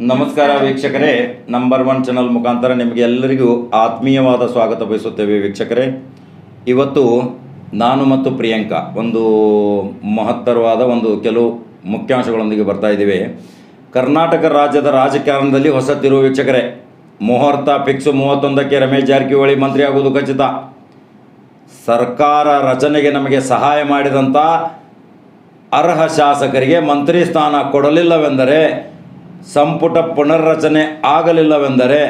ನಮಸ್ಕಾರ ವೀಕ್ಷಕರೇ. Number one channel ಮುಖಾಂತರ ನಿಮಗೆ ಎಲ್ಲರಿಗೂ ಆತ್ಮೀಯವಾದ ಸ್ವಾಗತ ಬಯಸುತ್ತೇವೆ ವೀಕ್ಷಕರೇ. ಇವತ್ತು ನಾನು ಮತ್ತು ಪ್ರಿಯಾಂಕಾ ಒಂದು ಮಹತ್ತರವಾದ ಒಂದು ಕೆಲವು ಮುಖ್ಯಾಂಶಗಳೊಂದಿಗೆ ಬರ್ತಾ ಇದ್ದೀವಿ. ಕರ್ನಾಟಕ ರಾಜ್ಯದ ರಾಜಕಾರಣದಲ್ಲಿ ಹೊಸ ತಿರುವು ವೀಕ್ಷಕರೇ. ಮುಹೂರ್ತ ಫಿಕ್ಸ್ ಮೂವತ್ತೊಂದಕ್ಕೆ ರಮೇಶ್ ಜಾರಕಿಹೊಳಿ ಮಂತ್ರಿ ಆಗುವುದು ಖಚಿತ. ಸರ್ಕಾರ ರಚನೆಗೆ ನಮಗೆ ಸಹಾಯ ಮಾಡಿದಂಥ ಅರ್ಹ ಶಾಸಕರಿಗೆ ಮಂತ್ರಿ ಸ್ಥಾನ ಕೊಡಲಿಲ್ಲವೆಂದರೆ ಸಂಪುಟ ಪುನರ್ರಚನೆ ಆಗಲಿಲ್ಲವೆಂದರೆ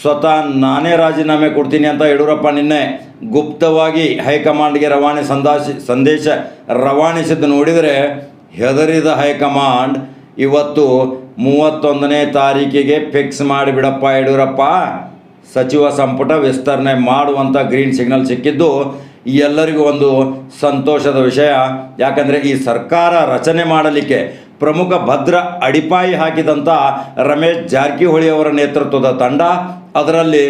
ಸ್ವತಃ ನಾನೇ ರಾಜೀನಾಮೆ ಕೊಡ್ತೀನಿ ಅಂತ ಯಡಿಯೂರಪ್ಪ ನಿನ್ನೆ ಗುಪ್ತವಾಗಿ ಹೈಕಮಾಂಡ್ಗೆ ರವಾನೆ ಸಂದಾಶಿ, ಸಂದೇಶ ರವಾನಿಸಿದ್ದು ನೋಡಿದರೆ ಹೆದರಿದ ಹೈಕಮಾಂಡ್ ಇವತ್ತು ಮೂವತ್ತೊಂದನೇ ತಾರೀಕಿಗೆ ಫಿಕ್ಸ್ ಮಾಡಿಬಿಡಪ್ಪ ಯಡಿಯೂರಪ್ಪ. ಸಚಿವ ಸಂಪುಟ ವಿಸ್ತರಣೆ ಮಾಡುವಂಥ ಗ್ರೀನ್ ಸಿಗ್ನಲ್ ಸಿಕ್ಕಿದ್ದು ಎಲ್ಲರಿಗೂ ಒಂದು ಸಂತೋಷದ ವಿಷಯ. ಯಾಕಂದರೆ ಈ ಸರ್ಕಾರ ರಚನೆ ಮಾಡಲಿಕ್ಕೆ ಪ್ರಮುಖ ಭದ್ರ ಅಡಿಪಾಯಿ ಹಾಕಿದಂಥ ರಮೇಶ್ ಜಾರಕಿಹೊಳಿ ಅವರ ನೇತೃತ್ವದ ತಂಡ. ಅದರಲ್ಲಿ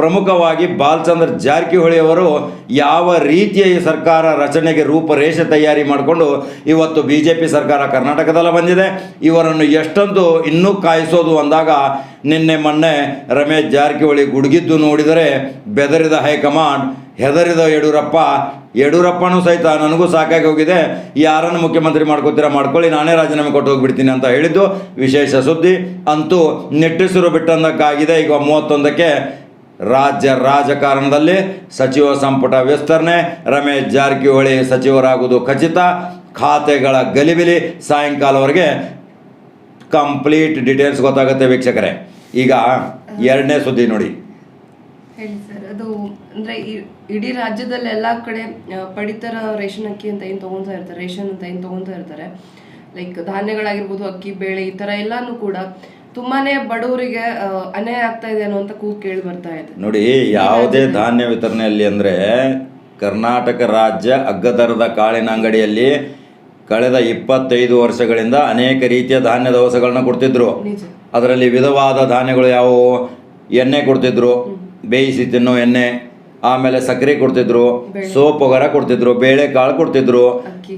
ಪ್ರಮುಖವಾಗಿ ಬಾಲಚಂದ್ರ ಜಾರಕಿಹೊಳಿ ಅವರು ಯಾವ ರೀತಿಯ ಸರ್ಕಾರ ರಚನೆಗೆ ರೂಪರೇಷೆ ತಯಾರಿ ಮಾಡಿಕೊಂಡು ಇವತ್ತು ಬಿ ಜೆ ಪಿ ಸರ್ಕಾರ ಕರ್ನಾಟಕದಲ್ಲ ಬಂದಿದೆ. ಇವರನ್ನು ಎಷ್ಟೊಂದು ಇನ್ನೂ ಕಾಯಿಸೋದು ಅಂದಾಗ ನಿನ್ನೆ ಮೊನ್ನೆ ರಮೇಶ್ ಜಾರಕಿಹೊಳಿ ಗುಡುಗಿದ್ದು ನೋಡಿದರೆ ಬೆದರಿದ ಹೈಕಮಾಂಡ್, ಹೆದರಿದ ಯಡಿಯೂರಪ್ಪ, ಯಡಿಯೂರಪ್ಪನೂ ಸಹಿತ ನನಗೂ ಸಾಕಾಗಿ ಹೋಗಿದೆ. ಯಾರನ್ನು ಮುಖ್ಯಮಂತ್ರಿ ಮಾಡ್ಕೋತೀರಾ ಮಾಡ್ಕೊಳ್ಳಿ, ನಾನೇ ರಾಜೀನಾಮೆ ಕೊಟ್ಟು ಹೋಗ್ಬಿಡ್ತೀನಿ ಅಂತ ಹೇಳಿದ್ದು ವಿಶೇಷ ಸುದ್ದಿ. ಅಂತೂ ನಿಟ್ಟುಸಿರು ಬಿಟ್ಟಂದಕ್ಕಾಗಿದೆ. ಈಗ ಮೂವತ್ತೊಂದಕ್ಕೆ ರಾಜ್ಯ ರಾಜಕಾರಣದಲ್ಲಿ ಸಚಿವ ಸಂಪುಟ ವಿಸ್ತರಣೆ, ರಮೇಶ್ ಜಾರಕಿಹೊಳಿ ಸಚಿವರಾಗುವುದು ಖಚಿತ. ಖಾತೆಗಳ ಗಲಿಬಿಲಿ ಸಾಯಂಕಾಲವರೆಗೆ ಕಂಪ್ಲೀಟ್ ಡೀಟೇಲ್ಸ್ ಗೊತ್ತಾಗುತ್ತೆ ವೀಕ್ಷಕರೇ. ಈಗ ಎರಡನೇ ಸುದ್ದಿ ನೋಡಿ. ಹೇಳಿ ಸರ್, ಅದು ಅಂದ್ರೆ ಇಡೀ ರಾಜ್ಯದಲ್ಲಿ ಎಲ್ಲಾ ಕಡೆ ಪಡಿತರ ರೇಷನ್ ಅಕ್ಕಿ ಅಂತ ಏನ್ ತೊಗೊಳ್ತಾ ಇರ್ತಾರೆ, ರೇಷನ್ ಅಂತ ಏನ್ ತಗೊಂತ ಇರ್ತಾರೆ. ಲೈಕ್ ಧಾನ್ಯಗಳಾಗಿರ್ಬೋದು, ಅಕ್ಕಿ, ಬೇಳೆ ಈ ತರ ಎಲ್ಲಾನು ಕೂಡ ತುಂಬಾನೇ ಬಡವರಿಗೆ ಅನ್ಯಾಯ ಆಗ್ತಾ ಇದೆ ಅನ್ನುವಂತ ಕೂಗ್ ಕೇಳಿ ಬರ್ತಾ ಇದೆ. ನೋಡಿ ಯಾವುದೇ ಧಾನ್ಯ ವಿತರಣೆಯಲ್ಲಿ ಅಂದರೆ ಕರ್ನಾಟಕ ರಾಜ್ಯ ಅಗ್ಗದರದ ಕಾಳಿನ ಅಂಗಡಿಯಲ್ಲಿ ಕಳೆದ ಇಪ್ಪತ್ತೈದು ವರ್ಷಗಳಿಂದ ಅನೇಕ ರೀತಿಯ ಧಾನ್ಯ ದವಸಗಳನ್ನ ಕೊಡ್ತಿದ್ರು. ಅದರಲ್ಲಿ ವಿಧವಾದ ಧಾನ್ಯಗಳು ಯಾವುವು? ಎಣ್ಣೆ ಕೊಡ್ತಿದ್ರು. ಬೇಯಿಸಿ ತಿನ್ನೋ ಎಣ್ಣೆ. ಆಮೇಲೆ ಸಕ್ಕರೆ ಕೊಡ್ತಿದ್ರು ಸೋಪ್ ಒಗರ ಕೊಡ್ತಿದ್ರು ಬೇಳೆಕಾಳು ಕೊಡ್ತಿದ್ರು.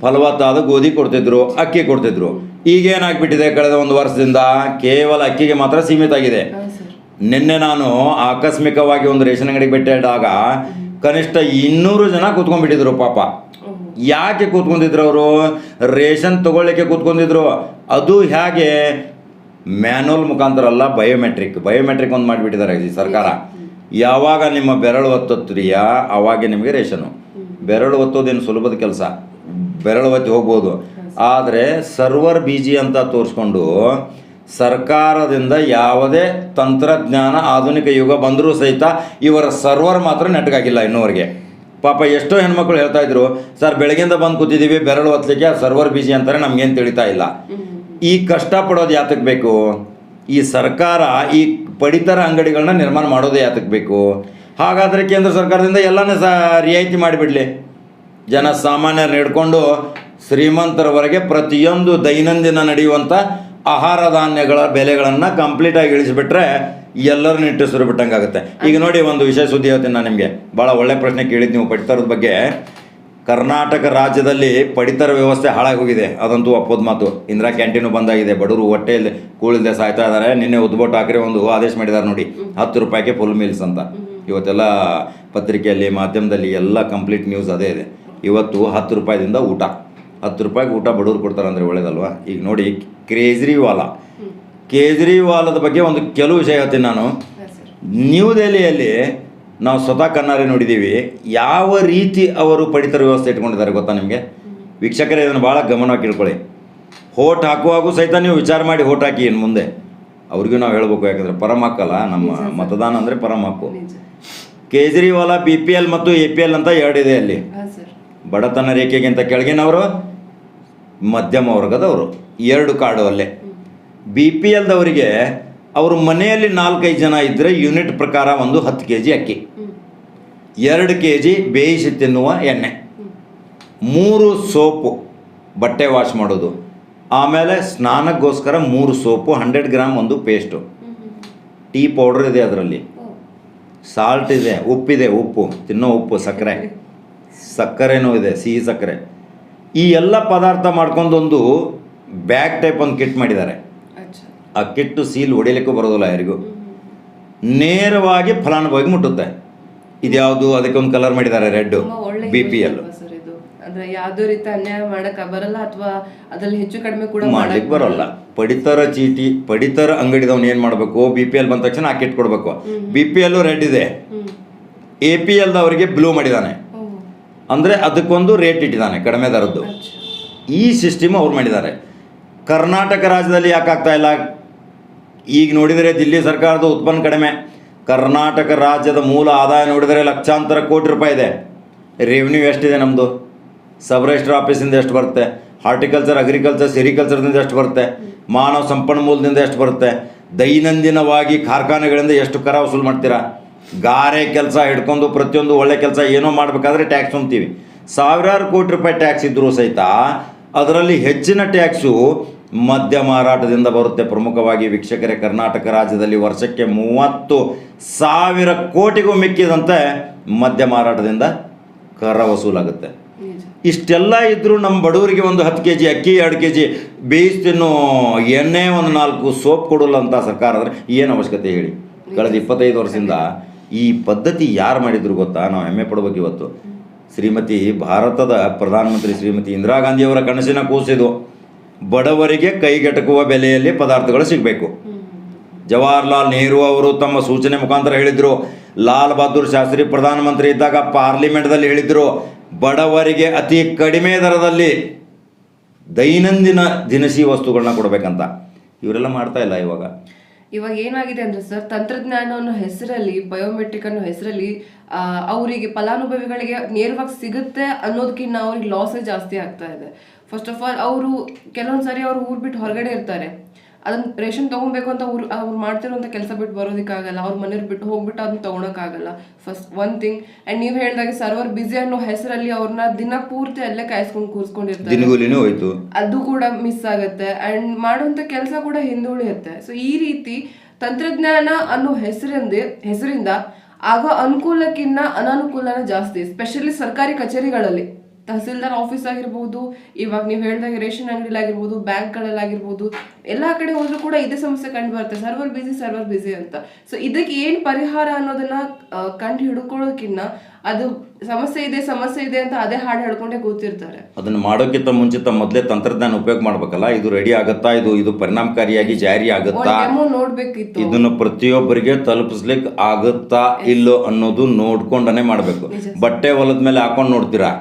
ಫಲವತ್ತಾದ ಗೋಧಿ ಕೊಡ್ತಿದ್ರು ಅಕ್ಕಿ ಕೊಡ್ತಿದ್ರು. ಈಗೇನಾಗ್ಬಿಟ್ಟಿದೆ ಕಳೆದ ಒಂದು ವರ್ಷದಿಂದ ಕೇವಲ ಅಕ್ಕಿಗೆ ಮಾತ್ರ ಸೀಮಿತ ಆಗಿದೆ. ನಿನ್ನೆ ನಾನು ಆಕಸ್ಮಿಕವಾಗಿ ಒಂದು ರೇಷನ್ ಅಂಗಡಿಗೆ ಭೇಟಿಯಾದಾಗ ಕನಿಷ್ಠ ಇನ್ನೂರು ಜನ ಕೂತ್ಕೊಂಡ್ಬಿಟ್ಟಿದ್ರು ಪಾಪ. ಯಾಕೆ ಕೂತ್ಕೊಂಡಿದ್ರು ಅವರು? ರೇಷನ್ ತಗೊಳ್ಳಿಕ್ಕೆ ಕೂತ್ಕೊಂಡಿದ್ರು. ಅದು ಹೇಗೆ? ಮ್ಯಾನುವಲ್ ಮುಖಾಂತರ ಅಲ್ಲ ಬಯೋಮೆಟ್ರಿಕ್. ಬಯೋಮೆಟ್ರಿಕ್ ಒಂದು ಮಾಡಿಬಿಟ್ಟಿದ್ದಾರೆ ಸರ್ಕಾರ. ಯಾವಾಗ ನಿಮ್ಮ ಬೆರಳು ಒತ್ತತ್ತೀಯ ಅವಾಗೆ ನಿಮಗೆ ರೇಷನು. ಬೆರಳು ಒತ್ತೋದೇನು ಸುಲಭದ ಕೆಲಸ? ಬೆರಳು ಒತ್ತಿ ಹೋಗ್ಬೋದು. ಆದರೆ ಸರ್ವರ್ ಬಿಜಿ ಅಂತ ತೋರಿಸ್ಕೊಂಡು ಸರ್ಕಾರದಿಂದ ಯಾವುದೇ ತಂತ್ರಜ್ಞಾನ ಆಧುನಿಕ ಯುಗ ಬಂದರೂ ಸಹಿತ ಇವರ ಸರ್ವರ್ ಮಾತ್ರ ನೆಟ್ಗಾಗಿಲ್ಲ ಇನ್ನೂವರೆಗೆ. ಪಾಪ ಎಷ್ಟೋ ಹೆಣ್ಮಕ್ಳು ಹೇಳ್ತಾ ಇದ್ರು ಸರ್ ಬೆಳಗ್ಗೆಯಿಂದ ಬಂದು ಕೂತಿದ್ದೀವಿ ಬೆರಳು ಒತ್ತಲಿಕ್ಕೆ ಆ ಸರ್ವರ್ ಬಿಜಿ ಅಂತಾರೆ ನಮಗೇನು ತಿಳಿತಾ ಇಲ್ಲ. ಈ ಕಷ್ಟಪಡೋದು ಯಾತಕ್ಕೆ ಬೇಕು? ಈ ಸರ್ಕಾರ ಈ ಪಡಿತರ ಅಂಗಡಿಗಳನ್ನ ನಿರ್ಮಾಣ ಮಾಡೋದೇ ಯಾತಕ್ಕೆ ಬೇಕು? ಹಾಗಾದರೆ ಕೇಂದ್ರ ಸರ್ಕಾರದಿಂದ ಎಲ್ಲನೇ ಸಹ ರಿಯಾಯಿತಿ ಮಾಡಿಬಿಡಲಿ. ಜನ ಸಾಮಾನ್ಯರನ್ನ ಹಿಡ್ಕೊಂಡು ಶ್ರೀಮಂತರವರೆಗೆ ಪ್ರತಿಯೊಂದು ದೈನಂದಿನ ನಡೆಯುವಂಥ ಆಹಾರ ಧಾನ್ಯಗಳ ಬೆಲೆಗಳನ್ನು ಕಂಪ್ಲೀಟಾಗಿ ಇಳಿಸಿಬಿಟ್ರೆ ಎಲ್ಲರೂ ನಿಟ್ಟುಸಿರು ಬಿಟ್ಟಂಗಾಗುತ್ತೆ ಈಗ ನೋಡಿ ಒಂದು ವಿಷಯ ಸುದ್ದಿ ಹೇಳ್ತೀನಿ ನಾನು ನಿಮಗೆ. ಭಾಳ ಒಳ್ಳೆ ಪ್ರಶ್ನೆ ಕೇಳಿದ್ದು ನೀವು ಪಡಿತರದ ಬಗ್ಗೆ. ಕರ್ನಾಟಕ ರಾಜ್ಯದಲ್ಲಿ ಪಡಿತರ ವ್ಯವಸ್ಥೆ ಹಾಳಾಗೋಗಿದೆ ಅದಂತೂ ಒಪ್ಪೋದು ಮಾತು. ಇಂದಿರಾ ಕ್ಯಾಂಟೀನು ಬಂದಾಗಿದೆ. ಬಡವರು ಹೊಟ್ಟೆಯಲ್ಲಿ ಕೂಳಿಲ್ದೆ ಸಾಯ್ತಾ ಇದ್ದಾರೆ ನಿನ್ನೆ ಉದ್ಭವ್ ಠಾಕ್ರೆ ಒಂದು ಆದೇಶ ಮಾಡಿದ್ದಾರೆ ನೋಡಿ. ಹತ್ತು ರೂಪಾಯಿಗೆ ಫುಲ್ ಮೀಲ್ಸ್ ಅಂತ. ಇವತ್ತೆಲ್ಲ ಪತ್ರಿಕೆಯಲ್ಲಿ ಮಾಧ್ಯಮದಲ್ಲಿ ಎಲ್ಲ ಕಂಪ್ಲೀಟ್ ನ್ಯೂಸ್ ಅದೇ ಇದೆ. ಇವತ್ತು ಹತ್ತು ರೂಪಾಯಿದಿಂದ ಊಟ. ಹತ್ತು ರೂಪಾಯಿಗೆ ಊಟ ಬಡವ್ರು ಕೊಡ್ತಾರೆ ಅಂದರೆ ಒಳ್ಳೇದಲ್ವಾ? ಈಗ ನೋಡಿ ಕೇಜ್ರಿವಾಲ. ಕೇಜ್ರಿವಾಲದ ಬಗ್ಗೆ ಒಂದು ಕೆಲವು ವಿಷಯ ಹೇಳ್ತೀನಿ ನಾನು. ನ್ಯೂ ದೆಹಲಿಯಲ್ಲಿ ನಾವು ಸ್ವತಃ ಕಣ್ಣಾರೆ ನೋಡಿದ್ದೀವಿ. ಯಾವ ರೀತಿ ಅವರು ಪಡಿತರ ವ್ಯವಸ್ಥೆ ಇಟ್ಕೊಂಡಿದ್ದಾರೆ ಗೊತ್ತಾ ನಿಮಗೆ? ವೀಕ್ಷಕರೇ ಇದನ್ನು ಭಾಳ ಗಮನವಾಗಿ ಕೇಳ್ಕೊಳ್ಳಿ. ಹೋಟ್ ಹಾಕುವಾಗೂ ಸಹಿತ ನೀವು ವಿಚಾರ ಮಾಡಿ ಹೋಟ್ ಹಾಕಿ ಏನು ಮುಂದೆ? ಅವ್ರಿಗೂ ನಾವು ಹೇಳ್ಬೇಕು ಯಾಕಂದರೆ ಪರಮ ಹಕ್ಕಲ್ಲ ನಮ್ಮ ಮತದಾನ ಅಂದರೆ ಪರಮ ಹಕ್ಕು. ಕೇಜ್ರಿವಾಲ ಬಿ ಪಿ ಎಲ್ ಮತ್ತು ಎ ಪಿ ಎಲ್ ಅಂತ ಎರಡಿದೆ ಅಲ್ಲಿ ಬಡತನ ರೇಖೆಗಿಂತ ಕೆಳಗಿನವರು ಮಧ್ಯಮ ವರ್ಗದವರು. ಎರಡು ಕಾರ್ಡು ಅಲ್ಲೇ. ಬಿ ಪಿ ಎಲ್ದವರಿಗೆ ಅವರು ಮನೆಯಲ್ಲಿ ನಾಲ್ಕೈದು ಜನ ಇದ್ದರೆ ಯೂನಿಟ್ ಪ್ರಕಾರ ಒಂದು ಹತ್ತು ಕೆ ಜಿ ಅಕ್ಕಿ. ಎರಡು ಕೆ ಜಿ ಬೇಯಿಸಿ ತಿನ್ನುವ ಎಣ್ಣೆ. ಮೂರು ಸೋಪು ಬಟ್ಟೆ ವಾಶ್ ಮಾಡೋದು. ಆಮೇಲೆ ಸ್ನಾನಕ್ಕೋಸ್ಕರ ಮೂರು ಸೋಪು ಹಂಡ್ರೆಡ್ ಗ್ರಾಮ್ ಒಂದು ಪೇಸ್ಟು. ಟೀ ಪೌಡ್ರ್ ಇದೆ ಅದರಲ್ಲಿ. ಸಾಲ್ಟ್ ಇದೆ ಉಪ್ಪಿದೆ ಉಪ್ಪು. ತಿನ್ನೋ ಉಪ್ಪು ಸಕ್ಕರೆ. ಸಕ್ಕರೆನೂ ಇದೆ ಸಿಹಿ ಸಕ್ಕರೆ. ಈ ಎಲ್ಲ ಪದಾರ್ಥ ಮಾಡ್ಕೊಂಡೊಂದು ಬ್ಯಾಗ್ ಟೈಪ್ ಒಂದು ಕಿಟ್ ಮಾಡಿದ್ದಾರೆ. ಆ ಕಿಟ್ಟು ಸೀಲ್ ಹೊಡಿಲಿಕ್ಕೂ ಬರೋದಿಲ್ಲ ಯಾರಿಗೂ. ನೇರವಾಗಿ ಫಲಾನುಭವಿಗೆ ಮುಟ್ಟುತ್ತೆ. ಇದ್ಯಾವುದು ಅದಕ್ಕೆ ಒಂದು ಕಲರ್ ಮಾಡಿದ್ದಾರೆ ರೆಡ್ ಬಿ ಪಿ ಎಲ್ ಅಂದ್ರೆ ಯಾವ್ದೋ ರೀತಿ ಅನ್ಯಾಯ ಮಾಡಕ್ ಬರಲ್ಲ ಅಥವಾ ಅದ್ರಲ್ಲಿ ಹೆಚ್ಚು ಕಡಿಮೆ ಕೂಡ ಮಾಡ್ಲಿಕ್ಕೆ ಬರಲ್ಲ. ಪಡಿತರ ಚೀಟಿ ಪಡಿತರ ಅಂಗಡಿದವ್ನು ಏನು ಮಾಡಬೇಕು? ಬಿ ಪಿ ಎಲ್ ಬಂದ ತಕ್ಷಣ ಆ ಕೊಡ್ಬೇಕು ಬಿ ಪಿ ಎಲ್ ರೆಡ್ ಇದೆ. ಎ ಪಿ ಎಲ್ದವರಿಗೆ ಬ್ಲೂ ಮಾಡಿದ್ದಾನೆ ಅಂದ್ರೆ ಅಂದರೆ ಅದಕ್ಕೊಂದು ರೇಟ್ ಇಟ್ಟಿದ್ದಾನೆ ಕಡಿಮೆ ದರದ್ದು. ಈ ಸಿಸ್ಟಮ್ ಅವ್ರು ಮಾಡಿದ್ದಾರೆ. ಕರ್ನಾಟಕ ರಾಜ್ಯದಲ್ಲಿ ಯಾಕೆ ಆಗ್ತಾ ಇಲ್ಲ? ಈಗ ನೋಡಿದರೆ ದಿಲ್ಲಿ ಸರ್ಕಾರದ ಉತ್ಪನ್ನ ಕಡಿಮೆ. ಕರ್ನಾಟಕ ರಾಜ್ಯದ ಮೂಲ ಆದಾಯ ನೋಡಿದರೆ ಲಕ್ಷಾಂತರ ಕೋಟಿ ರೂಪಾಯಿ ಇದೆ. ರೆವಿನ್ಯೂ ಎಷ್ಟಿದೆ ನಮ್ಮದು ಸಬ್ ರಿಜಿಸ್ಟರ್ ಆಫೀಸಿಂದ ಎಷ್ಟು ಬರುತ್ತೆ? ಹಾರ್ಟಿಕಲ್ಚರ್ ಅಗ್ರಿಕಲ್ಚರ್ ಸೆರಿಕಲ್ಚರ್ದಿಂದ ಎಷ್ಟು ಬರುತ್ತೆ? ಮಾನವ ಸಂಪನ್ಮೂಲದಿಂದ ಎಷ್ಟು ಬರುತ್ತೆ? ದೈನಂದಿನವಾಗಿ ಕಾರ್ಖಾನೆಗಳಿಂದ ಎಷ್ಟು ಕರ ವಸೂಲು ಮಾಡ್ತೀರಾ? ಗಾರೆ ಕೆಲಸ ಹಿಡ್ಕೊಂಡು ಪ್ರತಿಯೊಂದು ಒಳ್ಳೆ ಕೆಲಸ ಏನೋ ಮಾಡಬೇಕಾದ್ರೆ ಟ್ಯಾಕ್ಸ್ ಹೊಂತೀವಿ ಸಾವಿರಾರು ಕೋಟಿ ರೂಪಾಯಿ ಟ್ಯಾಕ್ಸ್ ಇದ್ದರೂ ಸಹಿತ ಅದರಲ್ಲಿ ಹೆಚ್ಚಿನ ಟ್ಯಾಕ್ಸು ಮದ್ಯ ಮಾರಾಟದಿಂದ ಬರುತ್ತೆ. ಪ್ರಮುಖವಾಗಿ ವೀಕ್ಷಕರೇ ಕರ್ನಾಟಕ ರಾಜ್ಯದಲ್ಲಿ ವರ್ಷಕ್ಕೆ ಮೂವತ್ತು ಸಾವಿರ ಕೋಟಿಗೂ ಮಿಕ್ಕಿದಂತೆ ಮದ್ಯ ಮಾರಾಟದಿಂದ ಕರ ವಸೂಲಾಗುತ್ತೆ. ಇಷ್ಟೆಲ್ಲ ಇದ್ದರೂ ನಮ್ಮ ಬಡವರಿಗೆ ಒಂದು ಹತ್ತು ಕೆ ಜಿ ಅಕ್ಕಿ ಎರಡು ಕೆ ಜಿ ಬೇಯಿಸಿ ತಿನ್ನೋ ಎಣ್ಣೆ ಒಂದು ನಾಲ್ಕು ಸೋಪ್ ಕೊಡಲ್ಲ ಅಂತ ಸರ್ಕಾರ ಅಂದರೆ ಏನು ಅವಶ್ಯಕತೆ ಹೇಳಿ? ಕಳೆದ ಇಪ್ಪತ್ತೈದು ವರ್ಷದಿಂದ ಈ ಪದ್ಧತಿ ಯಾರು ಮಾಡಿದ್ರು ಗೊತ್ತಾ? ನಾವು ಹೆಮ್ಮೆ ಪಡ್ಬೇಕು ಇವತ್ತು. ಶ್ರೀಮತಿ ಭಾರತದ ಪ್ರಧಾನಮಂತ್ರಿ ಶ್ರೀಮತಿ ಇಂದಿರಾ ಗಾಂಧಿಯವರ ಕನಸಿನ ಕೂಸಿದು. ಬಡವರಿಗೆ ಕೈಗೆಟಕುವ ಬೆಲೆಯಲ್ಲಿ ಪದಾರ್ಥಗಳು ಸಿಗಬೇಕು. ಜವಾಹರ್ಲಾಲ್ ನೆಹರು ಅವರು ತಮ್ಮ ಸೂಚನೆ ಮುಖಾಂತರ ಹೇಳಿದರು. ಲಾಲ್ ಬಹದ್ದೂರ್ ಶಾಸ್ತ್ರಿ ಪ್ರಧಾನಮಂತ್ರಿ ಇದ್ದಾಗ ಪಾರ್ಲಿಮೆಂಟ್ದಲ್ಲಿ ಹೇಳಿದರು, ಬಡವರಿಗೆ ಅತಿ ಕಡಿಮೆ ದರದಲ್ಲಿ ದೈನಂದಿನ ದಿನಸಿ ವಸ್ತುಗಳನ್ನ ಕೊಡಬೇಕಂತ. ಇವರೆಲ್ಲ ಮಾಡ್ತಾ ಇಲ್ಲ ಇವಾಗ. ಇವಾಗ ಏನಾಗಿದೆ ಅಂದ್ರೆ ಸರ್ ತಂತ್ರಜ್ಞಾನ ಅನ್ನೋ ಹೆಸರಲ್ಲಿ ಬಯೋಮೆಟ್ರಿಕ್ ಅನ್ನೋ ಹೆಸರಲ್ಲಿ ಅವರಿಗೆ ಫಲಾನುಭವಿಗಳಿಗೆ ನೇರವಾಗಿ ಸಿಗುತ್ತೆ ಅನ್ನೋದಕ್ಕಿಂತ ಅವ್ರಿಗೆ ಲಾಸೇ ಜಾಸ್ತಿ ಆಗ್ತಾ ಇದೆ. ಫಸ್ಟ್ ಆಫ್ ಆಲ್ ಅವರು ಕೆಲವೊಂದು ಸಾರಿ ಅವ್ರು ಊರ್ ಬಿಟ್ಟು ಹೊರಗಡೆ ಇರ್ತಾರೆ. ಅದನ್ನ ರೇಷನ್ ತಗೊಬೇಕು ಅಂತ ಅವ್ರು ಅವ್ರು ಮಾಡ್ತಿರೋಂಥ ಕೆಲಸ ಬಿಟ್ಟು ಬರೋದಕ್ಕಾಗಲ್ಲ. ಅವ್ರ ಮನೆಯವ್ರು ಬಿಟ್ಟು ಹೋಗ್ಬಿಟ್ಟು ಅದನ್ನ ತಗೊಳಕ್ಕಾಗಲ್ಲ. ಫಸ್ಟ್ ಒನ್ ಥಿಂಗ್ ಅಂಡ್ ನೀವು ಹೇಳಿದಾಗ ಸರ್ವರ್ ಬಿಸಿ ಅನ್ನೋ ಹೆಸರಲ್ಲಿ ಅವ್ರನ್ನ ದಿನ ಪೂರ್ತಿ ಅಲ್ಲೇ ಕಾಯಿಸ್ಕೊಂಡು ಕೂರಿಸ್ಕೊಂಡಿರ್ತಾರೆ. ಅದು ಕೂಡ ಮಿಸ್ ಆಗುತ್ತೆ. ಅಂಡ್ ಮಾಡುವಂತ ಕೆಲಸ ಕೂಡ ಹಿಂದುಳಿಯುತ್ತೆ. ಸೊ ಈ ರೀತಿ ತಂತ್ರಜ್ಞಾನ ಅನ್ನೋ ಹೆಸರಿಂದ ಹೆಸರಿಂದ ಆಗೋ ಅನುಕೂಲಕ್ಕಿಂತ ಅನಾನುಕೂಲನ ಜಾಸ್ತಿ. ಸ್ಪೆಷಲಿ ಸರ್ಕಾರಿ ಕಚೇರಿಗಳಲ್ಲಿ. ತಹಸೀಲ್ದಾರ್ ಆಫೀಸ್ ಆಗಿರ್ಬೋದು ಇವಾಗ ನೀವು ಹೇಳಿದಾಗ ರೇಷನ್ ಅಂಗಡಿಲಿ ಆಗಿರ್ಬೋದು ಬ್ಯಾಂಕ್ಗಳಲ್ಲಿ ಎಲ್ಲ ಎಲ್ಲಾ ಕಡೆ ಹೋದ್ರೂ ಕೂಡ ಇದೇ ಸಮಸ್ಯೆ ಕಂಡು ಬರುತ್ತೆ. ಸರ್ವರ್ ಬಿಸಿ ಸರ್ವರ್ ಬಿಸಿ ಅಂತ. ಸೊ ಇದಕ್ಕೆ ಏನ್ ಪರಿಹಾರ ಅನ್ನೋದನ್ನ ಕಂಡು ಹಿಡ್ಕೊಳ್ಳೋಕಿನ್ನ ಅದು ಸಮಸ್ಯೆ ಇದೆ ಸಮಸ್ಯೆ ಇದೆ ಅಂತ ಅದೇ ಹಾಡು ಹೇಳ್ಕೊಂಡೇ ಕೂತಿರ್ತಾರೆ. ಅದನ್ನ ಮಾಡೋಕ್ಕಿಂತ ಮುಂಚಿತ ಮೊದಲೇ ತಂತ್ರಜ್ಞಾನ ಉಪಯೋಗ ಮಾಡ್ಬೇಕಲ್ಲ ಇದು ರೆಡಿ ಆಗುತ್ತಾ ಇದು ಇದು ಪರಿಣಾಮಕಾರಿಯಾಗಿ ಜಾರಿ ಆಗುತ್ತಾ? ನೋಡ್ಬೇಕಿತ್ತು. ಇದನ್ನು ಪ್ರತಿಯೊಬ್ಬರಿಗೆ ತಲುಪಿಸ್ಲಿಕ್ಕೆ ಆಗುತ್ತಾ ಇಲ್ಲೋ ಅನ್ನೋದು ನೋಡ್ಕೊಂಡನೆ ಮಾಡಬೇಕು. ಬಟ್ಟೆ ಹೊಲದ ಮೇಲೆ ಹಾಕೊಂಡು ನೋಡ್ತೀರಾ?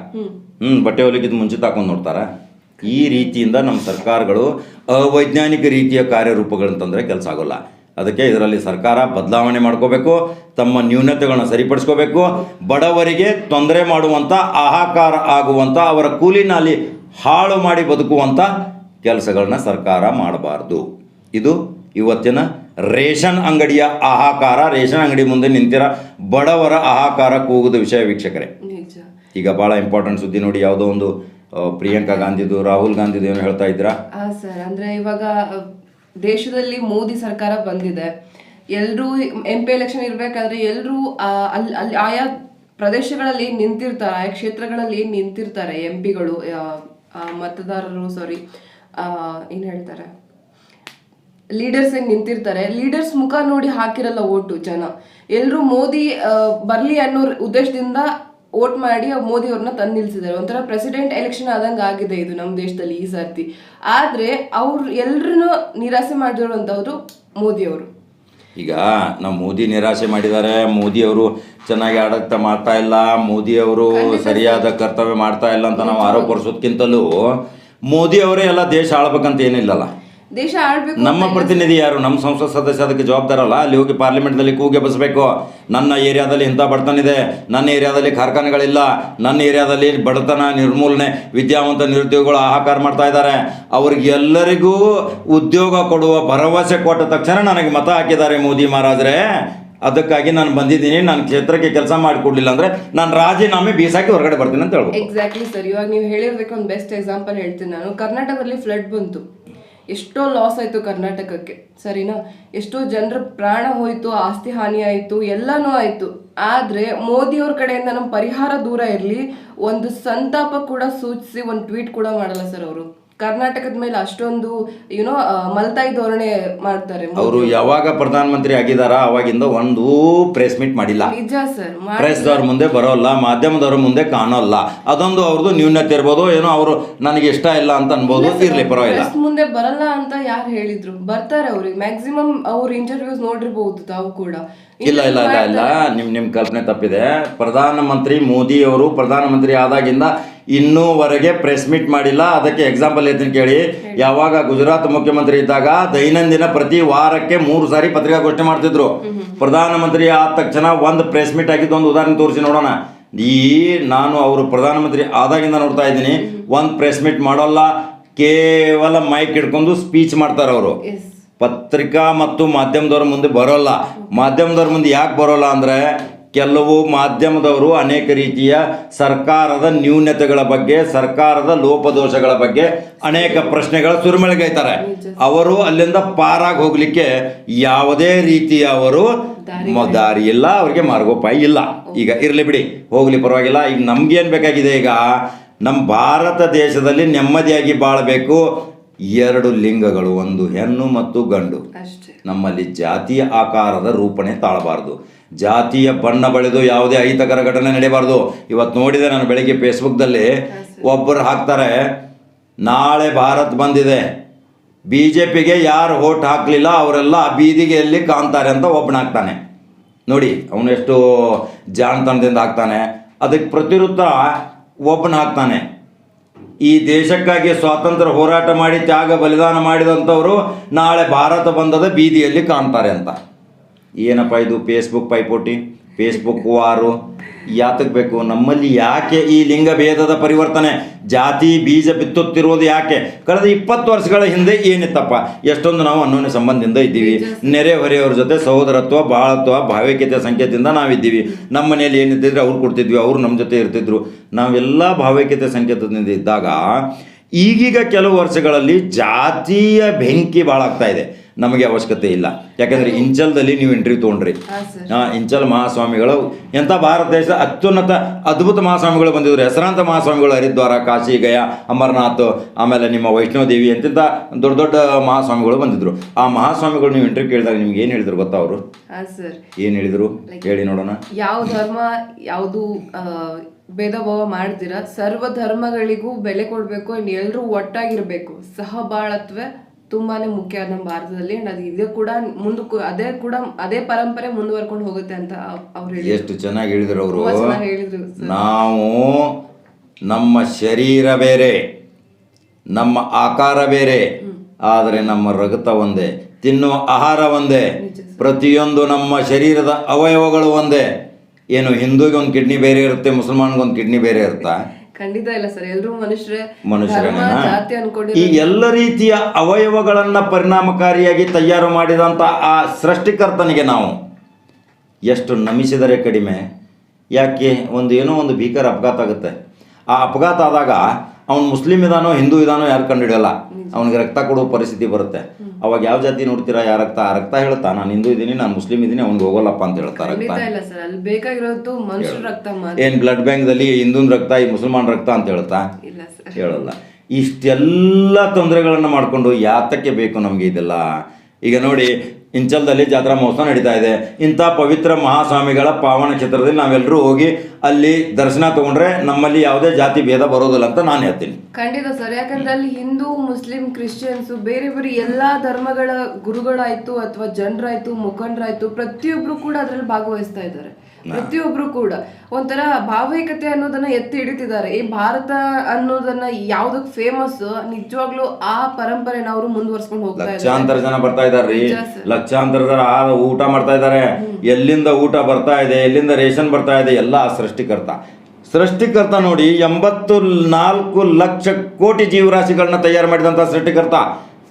ಹ್ಮ್, ಬಟ್ಟೆ ಹೊಲಿಗಿದ್ ಮುಂಚಿತ ಹಾಕೊಂಡು ನೋಡ್ತಾರೆ? ಈ ರೀತಿಯಿಂದ ನಮ್ಮ ಸರ್ಕಾರಗಳು ಅವೈಜ್ಞಾನಿಕ ರೀತಿಯ ಕಾರ್ಯರೂಪಗಳಂತಂದರೆ ಕೆಲಸ ಆಗೋಲ್ಲ. ಅದಕ್ಕೆ ಇದರಲ್ಲಿ ಸರ್ಕಾರ ಬದಲಾವಣೆ ಮಾಡ್ಕೋಬೇಕು, ತಮ್ಮ ನ್ಯೂನತೆಗಳನ್ನ ಸರಿಪಡಿಸ್ಕೋಬೇಕು, ಬಡವರಿಗೆ ತೊಂದರೆ ಮಾಡುವಂಥ ಆಹಾಕಾರ ಆಗುವಂಥ ಅವರ ಕೂಲಿನಲ್ಲಿ ಹಾಳು ಮಾಡಿ ಬದುಕುವಂಥ ಕೆಲಸಗಳನ್ನ ಸರ್ಕಾರ ಮಾಡಬಾರ್ದು. ಇದು ಇವತ್ತಿನ ರೇಷನ್ ಅಂಗಡಿಯ ಆಹಾಕಾರ ರೇಷನ್ ಅಂಗಡಿ ಮುಂದೆ ನಿಂತಿರ ಬಡವರ ಆಹಾಕಾರ ಕೂಗುದ ವಿಷಯ ವೀಕ್ಷಕರೇ. ಈಗ ಭಾಳ ಇಂಪಾರ್ಟೆಂಟ್ ಸುದ್ದಿ ನೋಡಿ, ಯಾವುದೋ ಒಂದು ಪ್ರಿಯಾಂಕಾ ಗಾಂಧಿದು, ರಾಹುಲ್ ಗಾಂಧಿದು ಏನು ಹೇಳ್ತಾ ಇದ್ರಾ ಸರ್ ಅಂದ್ರೆ ಇವಾಗ ದೇಶದಲ್ಲಿ ಮೋದಿ ಸರ್ಕಾರ ಬಂದಿದೆ. ಎಲ್ಲರೂ ಎಂ ಪಿ ಎಲೆಕ್ಷನ್ ಇರ್ಬೇಕಾದ್ರೆ ಎಲ್ಲರೂ ಅಲ್ಲಿ ಅಲ್ಲಿ ಆಯಾ ಪ್ರದೇಶಗಳಲ್ಲಿ ನಿಂತಿರ್ತಾರೆ ಆಯಾ ಕ್ಷೇತ್ರಗಳಲ್ಲಿ ನಿಂತಿರ್ತಾರೆ ಎಂ ಪಿಗಳು ಮತದಾರರು ಸಾರಿ ಏನು ಹೇಳ್ತಾರೆ? ಲೀಡರ್ಸ್ ಏನು ನಿಂತಿರ್ತಾರೆ? ಲೀಡರ್ಸ್ ಮುಖ ನೋಡಿ ಹಾಕಿರಲ್ಲ ಓಟು ಜನ. ಎಲ್ಲರೂ ಮೋದಿ ಬರ್ಲಿ ಅನ್ನೋ ಉದ್ದೇಶದಿಂದ ವೋಟ್ ಮಾಡಿ ಮೋದಿ ಅವ್ರನ್ನ ತಂದು ನಿಲ್ಸಿದ್ದಾರೆ. ಒಂಥರ ಪ್ರೆಸಿಡೆಂಟ್ ಎಲೆಕ್ಷನ್ ಆದಂಗೆ ಆಗಿದೆ ಇದು ನಮ್ಮ ದೇಶದಲ್ಲಿ ಈ ಸರ್ತಿ. ಆದರೆ ಅವ್ರು ಎಲ್ಲರೂ ನಿರಾಸೆ ಮಾಡಿರುವಂಥವ್ರು ಮೋದಿ ಅವರು ಈಗ ನಮ್ಮ ಮೋದಿ ನಿರಾಸೆ ಮಾಡಿದ್ದಾರೆ ಮೋದಿ ಅವರು ಚೆನ್ನಾಗಿ ಆಡಳಿತ ಮಾಡ್ತಾ ಇಲ್ಲ ಮೋದಿ ಅವರು ಸರಿಯಾದ ಕರ್ತವ್ಯ ಮಾಡ್ತಾ ಇಲ್ಲ ಅಂತ ನಾವು ಆರೋಪ ಮೋದಿ ಅವರೇ ಎಲ್ಲ ದೇಶ ಆಳ್ಬೇಕಂತ ಏನಿಲ್ಲಲ್ಲ. ದೇಶ ಆಳ್ಬೇಕು ನಮ್ಮ ಪ್ರತಿನಿಧಿ ಯಾರು? ನಮ್ಮ ಸಂಸತ್ ಸದಸ್ಯ ಅದಕ್ಕೆ ಜವಾಬ್ದಾರಲ್ಲ ಅಲ್ಲಿ? ಹೋಗಿ ಪಾರ್ಲಿಮೆಂಟ್ದಲ್ಲಿ ಕೂಗೆ ಬಸಬೇಕು. ನನ್ನ ಏರಿಯಾದಲ್ಲಿ ಇಂಥ ಬಡತನ ಇದೆ ನನ್ನ ಏರಿಯಾದಲ್ಲಿ ಕಾರ್ಖಾನೆಗಳಿಲ್ಲ. ನನ್ನ ಏರಿಯಾದಲ್ಲಿ ಬಡತನ ನಿರ್ಮೂಲನೆ ವಿದ್ಯಾವಂತ ನಿರುದ್ಯೋಗಿಗಳು ಆಹಾಕಾರ ಮಾಡ್ತಾ ಇದ್ದಾರೆ. ಅವ್ರಿಗೆಲ್ಲರಿಗೂ ಉದ್ಯೋಗ ಕೊಡುವ ಭರವಸೆ ಕೊಟ್ಟ ತಕ್ಷಣ ನನಗೆ ಮತ ಹಾಕಿದ್ದಾರೆ ಮೋದಿ ಮಹಾರಾಜ್ರೆ. ಅದಕ್ಕಾಗಿ ನಾನು ಬಂದಿದ್ದೀನಿ. ನನ್ನ ಕ್ಷೇತ್ರಕ್ಕೆ ಕೆಲಸ ಮಾಡಿಕೊಡ್ಲಿಲ್ಲ ಅಂದ್ರೆ ನಾನು ರಾಜೀನಾಮೆ ಬೀಸಾಕಿ ಹೊರಗಡೆ ಬರ್ತೀನಿ ಅಂತ ಹೇಳ್ಬೋದು ಎಕ್ಸಾಕ್ಟ್ಲಿ ಸರ್ ಇವಾಗ ನೀವು ಹೇಳಿರ್ಬೇಕು ಒಂದು ಬೆಸ್ಟ್ ಎಕ್ಸಾಂಪಲ್ ಹೇಳ್ತೀನಿ ನಾನು. ಕರ್ನಾಟಕದಲ್ಲಿ ಫ್ಲಡ್ ಬಂತು. ಎಷ್ಟೋ ಲಾಸ್ ಆಯಿತು ಕರ್ನಾಟಕಕ್ಕೆ, ಸರಿನಾ? ಎಷ್ಟೋ ಜನರ ಪ್ರಾಣ ಹೋಯಿತು, ಆಸ್ತಿ ಹಾನಿ ಆಯಿತು, ಎಲ್ಲನೂ ಆಯಿತು. ಆದ್ರೆ ಮೋದಿಯವ್ರ ಕಡೆಯಿಂದ ನಮ್ಮ ಪರಿಹಾರ ದೂರ ಇರಲಿ, ಒಂದು ಸಂತಾಪ ಕೂಡ ಸೂಚಿಸಿ, ಒಂದು ಟ್ವೀಟ್ ಕೂಡ ಮಾಡಲ್ಲ ಸರ್ ಅವರು. ಕರ್ನಾಟಕದ ಮೇಲೆ ಅಷ್ಟೊಂದು ಯುನೋ ಮಲ್ತಾಯಿ ಧೋರಣೆ ಮಾಡ್ತಾರೆ ಅವರು ಯಾವಾಗ ಪ್ರಧಾನ ಮಂತ್ರಿ ಆಗಿದಾರ ಅವಾಗಿಂದ ಒಂದು ಪ್ರೆಸ್ ಮೀಟ್ ಮಾಡಿಲ್ಲ. ನಿಜ ಸರ್ ಪ್ರೆಸ್ದವ್ರ ಮುಂದೆ ಬರೋಲ್ಲ ಮಾಧ್ಯಮದವ್ರ ಮುಂದೆ ಕಾಣೋಲ್ಲ. ಅದೊಂದು ಅವ್ರದ್ದು ನ್ಯೂನತೆ ಇರ್ಬೋದು ಏನೋ ಅವರು ನನಗೆ ಇಷ್ಟ ಇಲ್ಲ ಅಂತ ಅನ್ಬೋದು ಇರ್ಲಿ ಪರವಾಗಿಲ್ಲ. ಪ್ರೆಸ್ ಮುಂದೆ ಬರಲ್ಲ ಅಂತ ಯಾರು ಹೇಳಿದ್ರು? ಬರ್ತಾರೆ ಅವ್ರಿಗೆ. ಮ್ಯಾಕ್ಸಿಮಮ್ ಅವ್ರ ಇಂಟರ್ವ್ಯೂಸ್ ನೋಡಿರ್ಬಹುದು ತಾವು ಕೂಡ. ಇಲ್ಲ ಇಲ್ಲ ಇಲ್ಲ ಇಲ್ಲ. ನಿಮ್ ನಿಮ್ ಕಲ್ಪನೆ ತಪ್ಪಿದೆ. ಪ್ರಧಾನಮಂತ್ರಿ ಮೋದಿ ಅವರು ಪ್ರಧಾನಮಂತ್ರಿ ಆದಾಗಿಂದ ಇನ್ನೂವರೆಗೆ ಪ್ರೆಸ್ ಮೀಟ್ ಮಾಡಿಲ್ಲ. ಅದಕ್ಕೆ ಎಕ್ಸಾಂಪಲ್ ಹೇಳ್ತೀನಿ ಕೇಳಿ. ಯಾವಾಗ ಗುಜರಾತ್ ಮುಖ್ಯಮಂತ್ರಿ ಇದ್ದಾಗ ದೈನಂದಿನ ಪ್ರತಿ ವಾರಕ್ಕೆ ಮೂರು ಸಾರಿ ಪತ್ರಿಕಾಗೋಷ್ಠಿ ಮಾಡ್ತಿದ್ರು. ಪ್ರಧಾನಮಂತ್ರಿ ಆದ ತಕ್ಷಣ ಒಂದು ಪ್ರೆಸ್ ಮೀಟ್ ಆಗಿದ್ದು ಒಂದು ಉದಾಹರಣೆ ತೋರಿಸಿ ನೋಡೋಣ. ಈ ನಾನು ಅವರು ಪ್ರಧಾನಮಂತ್ರಿ ಆದಾಗಿಂದ ನೋಡ್ತಾ ಇದ್ದೀನಿ. ಒಂದು ಪ್ರೆಸ್ ಮೀಟ್ ಮಾಡೋಲ್ಲ. ಕೇವಲ ಮೈಕ್ ಹಿಡ್ಕೊಂಡು ಸ್ಪೀಚ್ ಮಾಡ್ತಾರೆ ಅವರು ಪತ್ರಿಕಾ ಮತ್ತು ಮಾಧ್ಯಮದವ್ರ ಮುಂದೆ ಬರೋಲ್ಲ. ಮಾಧ್ಯಮದವ್ರ ಮುಂದೆ ಯಾಕೆ ಬರೋಲ್ಲ ಅಂದರೆ ಕೆಲವು ಮಾಧ್ಯಮದವರು ಅನೇಕ ರೀತಿಯ ಸರ್ಕಾರದ ನ್ಯೂನತೆಗಳ ಬಗ್ಗೆ ಸರ್ಕಾರದ ಲೋಪದೋಷಗಳ ಬಗ್ಗೆ ಅನೇಕ ಪ್ರಶ್ನೆಗಳ ಸುರಿಮಳೆಗೈತಾರೆ. ಅವರು ಅಲ್ಲಿಂದ ಪಾರಾಗಿ ಹೋಗ್ಲಿಕ್ಕೆ ಯಾವುದೇ ರೀತಿಯ ಅವರು ದಾರಿ ಇಲ್ಲ ಅವರಿಗೆ ಮಾರ್ಗೋಪಾಯ ಇಲ್ಲ. ಈಗ ಇರಲಿ ಬಿಡಿ. ಹೋಗ್ಲಿ ಪರವಾಗಿಲ್ಲ. ಈಗ ನಮ್ಗೇನು ಬೇಕಾಗಿದೆ ಈಗ? ನಮ್ಮ ಭಾರತ ದೇಶದಲ್ಲಿ ನೆಮ್ಮದಿಯಾಗಿ ಬಾಳಬೇಕು. ಎರಡು ಲಿಂಗಗಳು ಒಂದು ಹೆಣ್ಣು ಮತ್ತು ಗಂಡು. ನಮ್ಮಲ್ಲಿ ಜಾತಿಯ ಆಕಾರದ ರೂಪಣೆ ತಾಳಬಾರದು. ಜಾತಿಯ ಬಣ್ಣ ಬಳಿದು ಯಾವುದೇ ಅಹಿತಕರ ಘಟನೆ ನಡೆಯಬಾರದು ಇವತ್ತು ನೋಡಿದೆ ನಾನು ಬೆಳಿಗ್ಗೆ ಫೇಸ್ಬುಕ್ದಲ್ಲಿ ಒಬ್ಬರು ಹಾಕ್ತಾರೆ ನಾಳೆ ಭಾರತ್ ಬಂದಿದೆ. ಬಿ ಜೆ ಪಿಗೆ ಯಾರು ಓಟ್ ಹಾಕಲಿಲ್ಲ ಅವರೆಲ್ಲ ಬೀದಿಗೆಯಲ್ಲಿ ಕಾಣ್ತಾರೆ ಅಂತ ಒಬ್ಬನ ಹಾಕ್ತಾನೆ. ನೋಡಿ ಅವನು ಎಷ್ಟು ಜಾಣತನದಿಂದ ಹಾಕ್ತಾನೆ. ಅದಕ್ಕೆ ಪ್ರತಿರುತ್ತ ಒಬ್ಬನ ಹಾಕ್ತಾನೆ. ಈ ದೇಶಕ್ಕಾಗಿ ಸ್ವಾತಂತ್ರ್ಯ ಹೋರಾಟ ಮಾಡಿ ತ್ಯಾಗ ಬಲಿದಾನ ಮಾಡಿದಂಥವರು ನಾಳೆ ಭಾರತ ಬಂದದ ಬೀದಿಯಲ್ಲಿ ಕಾಣ್ತಾರೆ ಅಂತ. ಏನಪ್ಪ ಇದು ಫೇಸ್ಬುಕ್ ಪೈಪೋಟಿ? ಫೇಸ್ಬುಕ್ ವಾರು? ಯಾತಕ್ಕೆ ಬೇಕು ನಮ್ಮಲ್ಲಿ ಯಾಕೆ ಈ ಲಿಂಗ ಭೇದದ ಪರಿವರ್ತನೆ? ಜಾತಿ, ಬೀಜ ಬಿತ್ತುತ್ತಿರುವುದು ಯಾಕೆ? ಕಳೆದ ಇಪ್ಪತ್ತು ವರ್ಷಗಳ ಹಿಂದೆ ಏನಿತ್ತಪ್ಪ? ಎಷ್ಟೊಂದು ನಾವು ಅನ್ನೋನ ಸಂಬಂಧದಿಂದ ಇದ್ದೀವಿ. ನೆರೆಹೊರೆಯವ್ರ ಜೊತೆ ಸಹೋದರತ್ವ, ಬಾಳತ್ವ, ಭಾವೈಕ್ಯತೆ ಸಂಕೇತದಿಂದ ನಾವಿದ್ದೀವಿ. ನಮ್ಮ ಮನೆಯಲ್ಲಿ ಏನಿದ್ದಿದ್ರೆ ಅವ್ರು ಕೊಡ್ತಿದ್ವಿ, ಅವರು ನಮ್ಮ ಜೊತೆ ಇರ್ತಿದ್ರು. ನಾವೆಲ್ಲ ಭಾವೈಕ್ಯತೆ ಸಂಕೇತದಿಂದ ಇದ್ದಾಗ ಈಗೀಗ ಕೆಲವು ವರ್ಷಗಳಲ್ಲಿ ಜಾತಿಯ ಬೆಂಕಿ ಭಾಳ ಆಗ್ತಾ ಇದೆ. ನಮಗೆ ಅವಶ್ಯಕತೆ ಇಲ್ಲ. ಯಾಕಂದ್ರೆ ಇಂಚಲ್ದಲ್ಲಿ ನೀವು ಇಂಟರ್ವ್ಯೂ ತಗೊಂಡ್ರಿ. ಹಾ ಇಂಚಲ್ ಮಹಾಸ್ವಾಮಿಗಳು ಎಂಥ ಭಾರತ ದೇಶದ ಅತ್ಯುನ್ನತ ಅದ್ಭುತ ಮಹಾಸ್ವಾಮಿಗಳು ಬಂದಿದ್ರು. ಹೆಸರಾಂತ ಮಹಾಸ್ವಾಮಿಗಳು ಹರಿದ್ವಾರ ಕಾಶಿ ಗಯಾ ಅಮರನಾಥ್ ಆಮೇಲೆ ನಿಮ್ಮ ವೈಷ್ಣವ ದೇವಿ ಅಂತಿಂತ ದೊಡ್ಡ ದೊಡ್ಡ ಮಹಾಸ್ವಾಮಿಗಳು ಬಂದಿದ್ರು. ಆ ಮಹಾಸ್ವಾಮಿಗಳು ನೀವು ಇಂಟರ್ವ್ಯೂ ಕೇಳಿದಾಗ ನಿಮ್ಗೆ ಏನು ಹೇಳಿದ್ರು ಗೊತ್ತಾ ಅವರು? ಏನು ಹೇಳಿದರು? ಹೇಳಿ ನೋಡೋಣ. ಯಾವ ಧರ್ಮ ಯಾವುದು ಭೇದ ಭಾವ ಮಾಡ್ತೀರಾ? ಸರ್ವ ಧರ್ಮಗಳಿಗೂ ಬೆಲೆ ಕೊಡ್ಬೇಕು ಎಲ್ರೂ ಒಟ್ಟಾಗಿರ್ಬೇಕು. ಸಹಬಾಳತ್ವ ತುಂಬಾನೇ ಮುಖ್ಯ ನಮ್ಮ ಭಾರತದಲ್ಲಿ ಅಂಡ್ ಅದು ಇದು ಕೂಡ ಮುಂದಕ್ಕೂ ಅದೇ ಕೂಡ ಅದೇ ಪರಂಪರೆ ಮುಂದುವರ್ಕೊಂಡು ಹೋಗುತ್ತೆ ಅಂತ ಅವ್ರು ಎಷ್ಟು ಚೆನ್ನಾಗಿ ಹೇಳಿದ್ರು ಅವರು. ಹೇಳಿದ್ರು ನಾವು ನಮ್ಮ ಶರೀರ ಬೇರೆ ನಮ್ಮ ಆಕಾರ ಬೇರೆ ಆದರೆ ನಮ್ಮ ರಗತ ಒಂದೇ ತಿನ್ನುವ ಆಹಾರ ಒಂದೇ ಪ್ರತಿಯೊಂದು ನಮ್ಮ ಶರೀರದ ಅವಯವಗಳು ಒಂದೇ. ಏನು ಹಿಂದೂಗೆ ಒಂದು ಕಿಡ್ನಿ ಬೇರೆ ಇರುತ್ತೆ ಮುಸಲ್ಮಾನ್ಗೆ ಒಂದು ಕಿಡ್ನಿ ಬೇರೆ ಇರುತ್ತಾ? ಖಂಡಿತ ಇಲ್ಲ ಸರ್. ಎಲ್ಲರೂ ಮನುಷ್ಯರೇ ಧರ್ಮ ಜಾತಿ ಅನ್ಕೊಂಡು ಈ ಎಲ್ಲ ರೀತಿಯ ಅವಯವಗಳನ್ನ ಪರಿಣಾಮಕಾರಿಯಾಗಿ ತಯಾರು ಮಾಡಿದಂಥ ಆ ಸೃಷ್ಟಿಕರ್ತನಿಗೆ ನಾವು ಎಷ್ಟು ನಮಿಸಿದರೆ ಕಡಿಮೆ. ಯಾಕೆ? ಒಂದು ಏನೋ ಒಂದು ಭೀಕರ ಅಪಘಾತ ಆಗುತ್ತೆ. ಆ ಅಪಘಾತ ಆದಾಗ ಅವನು ಮುಸ್ಲಿಂ ಇದಾನೋ ಹಿಂದೂ ಇದಾನೋ ಯಾರು ಕಂಡುಹಿಡಿಯಲ್ಲ. ಅವನಿಗೆ ರಕ್ತ ಕೊಡುವ ಪರಿಸ್ಥಿತಿ ಬರುತ್ತೆ. ಅವಾಗ ಯಾವ ಜಾತಿ ನೋಡ್ತೀರಾ ಯಾರು ರಕ್ತ? ಆ ರಕ್ತ ಹೇಳ್ತಾ ನಾನು ಹಿಂದೂ ಇದ್ದೀನಿ ನಾನು ಮುಸ್ಲಿಂ ಇದ್ದೀನಿ ಅವ್ನಿಗೆ ಹೋಗೋಲ್ಲಪ್ಪ ಅಂತ ಹೇಳ್ತಾ ರಕ್ತ. ಏನು ಬ್ಲಡ್ ಬ್ಯಾಂಕ್ದಲ್ಲಿ ಹಿಂದೂನ್ ರಕ್ತ ಈ ಮುಸಲ್ಮಾನ್ ರಕ್ತ ಅಂತ ಹೇಳ್ತಾ? ಹೇಳಲ್ಲ. ಇಷ್ಟೆಲ್ಲ ತೊಂದರೆಗಳನ್ನು ಮಾಡಿಕೊಂಡು ಯಾತಕ್ಕೆ ಬೇಕು ನಮಗೆ ಇದೆಲ್ಲ? ಈಗ ನೋಡಿ ಇಂಚಲ್ದಲ್ಲಿ ಜಾತ್ರಾ ಮಹೋತ್ಸವ ನಡೀತಾ ಇದೆ. ಇಂಥ ಪವಿತ್ರ ಮಹಾಸ್ವಾಮಿಗಳ ಪಾವನ ಕ್ಷೇತ್ರದಲ್ಲಿ ನಾವೆಲ್ಲರೂ ಹೋಗಿ ಅಲ್ಲಿ ದರ್ಶನ ತಗೊಂಡ್ರೆ ನಮ್ಮಲ್ಲಿ ಯಾವುದೇ ಜಾತಿ ಭೇದ ಬರೋದಿಲ್ಲ ಅಂತ ನಾನು ಹೇಳ್ತೀನಿ. ಖಂಡಿತ ಸರ್, ಯಾಕಂದ್ರೆ ಅಲ್ಲಿ ಹಿಂದೂ, ಮುಸ್ಲಿಂ, ಕ್ರಿಶ್ಚಿಯನ್ಸ್ ಬೇರೆ ಬೇರೆ ಎಲ್ಲಾ ಧರ್ಮಗಳ ಗುರುಗಳಾಯ್ತು ಅಥವಾ ಜನರಾಯ್ತು, ಮುಖಂಡರಾಯ್ತು ಪ್ರತಿಯೊಬ್ರು ಕೂಡ ಅದ್ರಲ್ಲಿ ಭಾಗವಹಿಸ್ತಾ ಇದ್ದಾರೆ. ಪ್ರತಿಯೊಬ್ರು ಕೂಡ ಒಂಥರ ಭಾವೈಕತೆ ಅನ್ನೋದನ್ನ ಎತ್ತಿ ಹಿಡಿತಿದ್ದಾರೆ. ಈ ಭಾರತ ಅನ್ನೋದನ್ನ ಯಾವ್ದಕ್ ಫೇಮಸ್ ನಿಜವಾಗ್ಲೂ ಆ ಪರಂಪರೆನ ಅವರು ಮುಂದುವರ್ಸ್ಕೊಂಡು ಹೋಗ್ತಾರೆ ಲಕ್ಷಾಂತರ ಜನ ಬರ್ತಾ ಇದಾರೆ ಲಕ್ಷಾಂತರ ಜನ ಊಟ ಮಾಡ್ತಾ ಇದ್ದಾರೆ ಎಲ್ಲಿಂದ ಊಟ ಬರ್ತಾ ಇದೆ ಎಲ್ಲಿಂದ ರೇಷನ್ ಬರ್ತಾ ಇದೆ ಎಲ್ಲ ಆ ಸೃಷ್ಟಿಕರ್ತ. ಸೃಷ್ಟಿಕರ್ತ ನೋಡಿ ಎಂಬತ್ತು ನಾಲ್ಕು ಲಕ್ಷ ಕೋಟಿ ಜೀವರಾಶಿಗಳನ್ನ ತಯಾರು ಮಾಡಿದಂತ ಸೃಷ್ಟಿಕರ್ತ.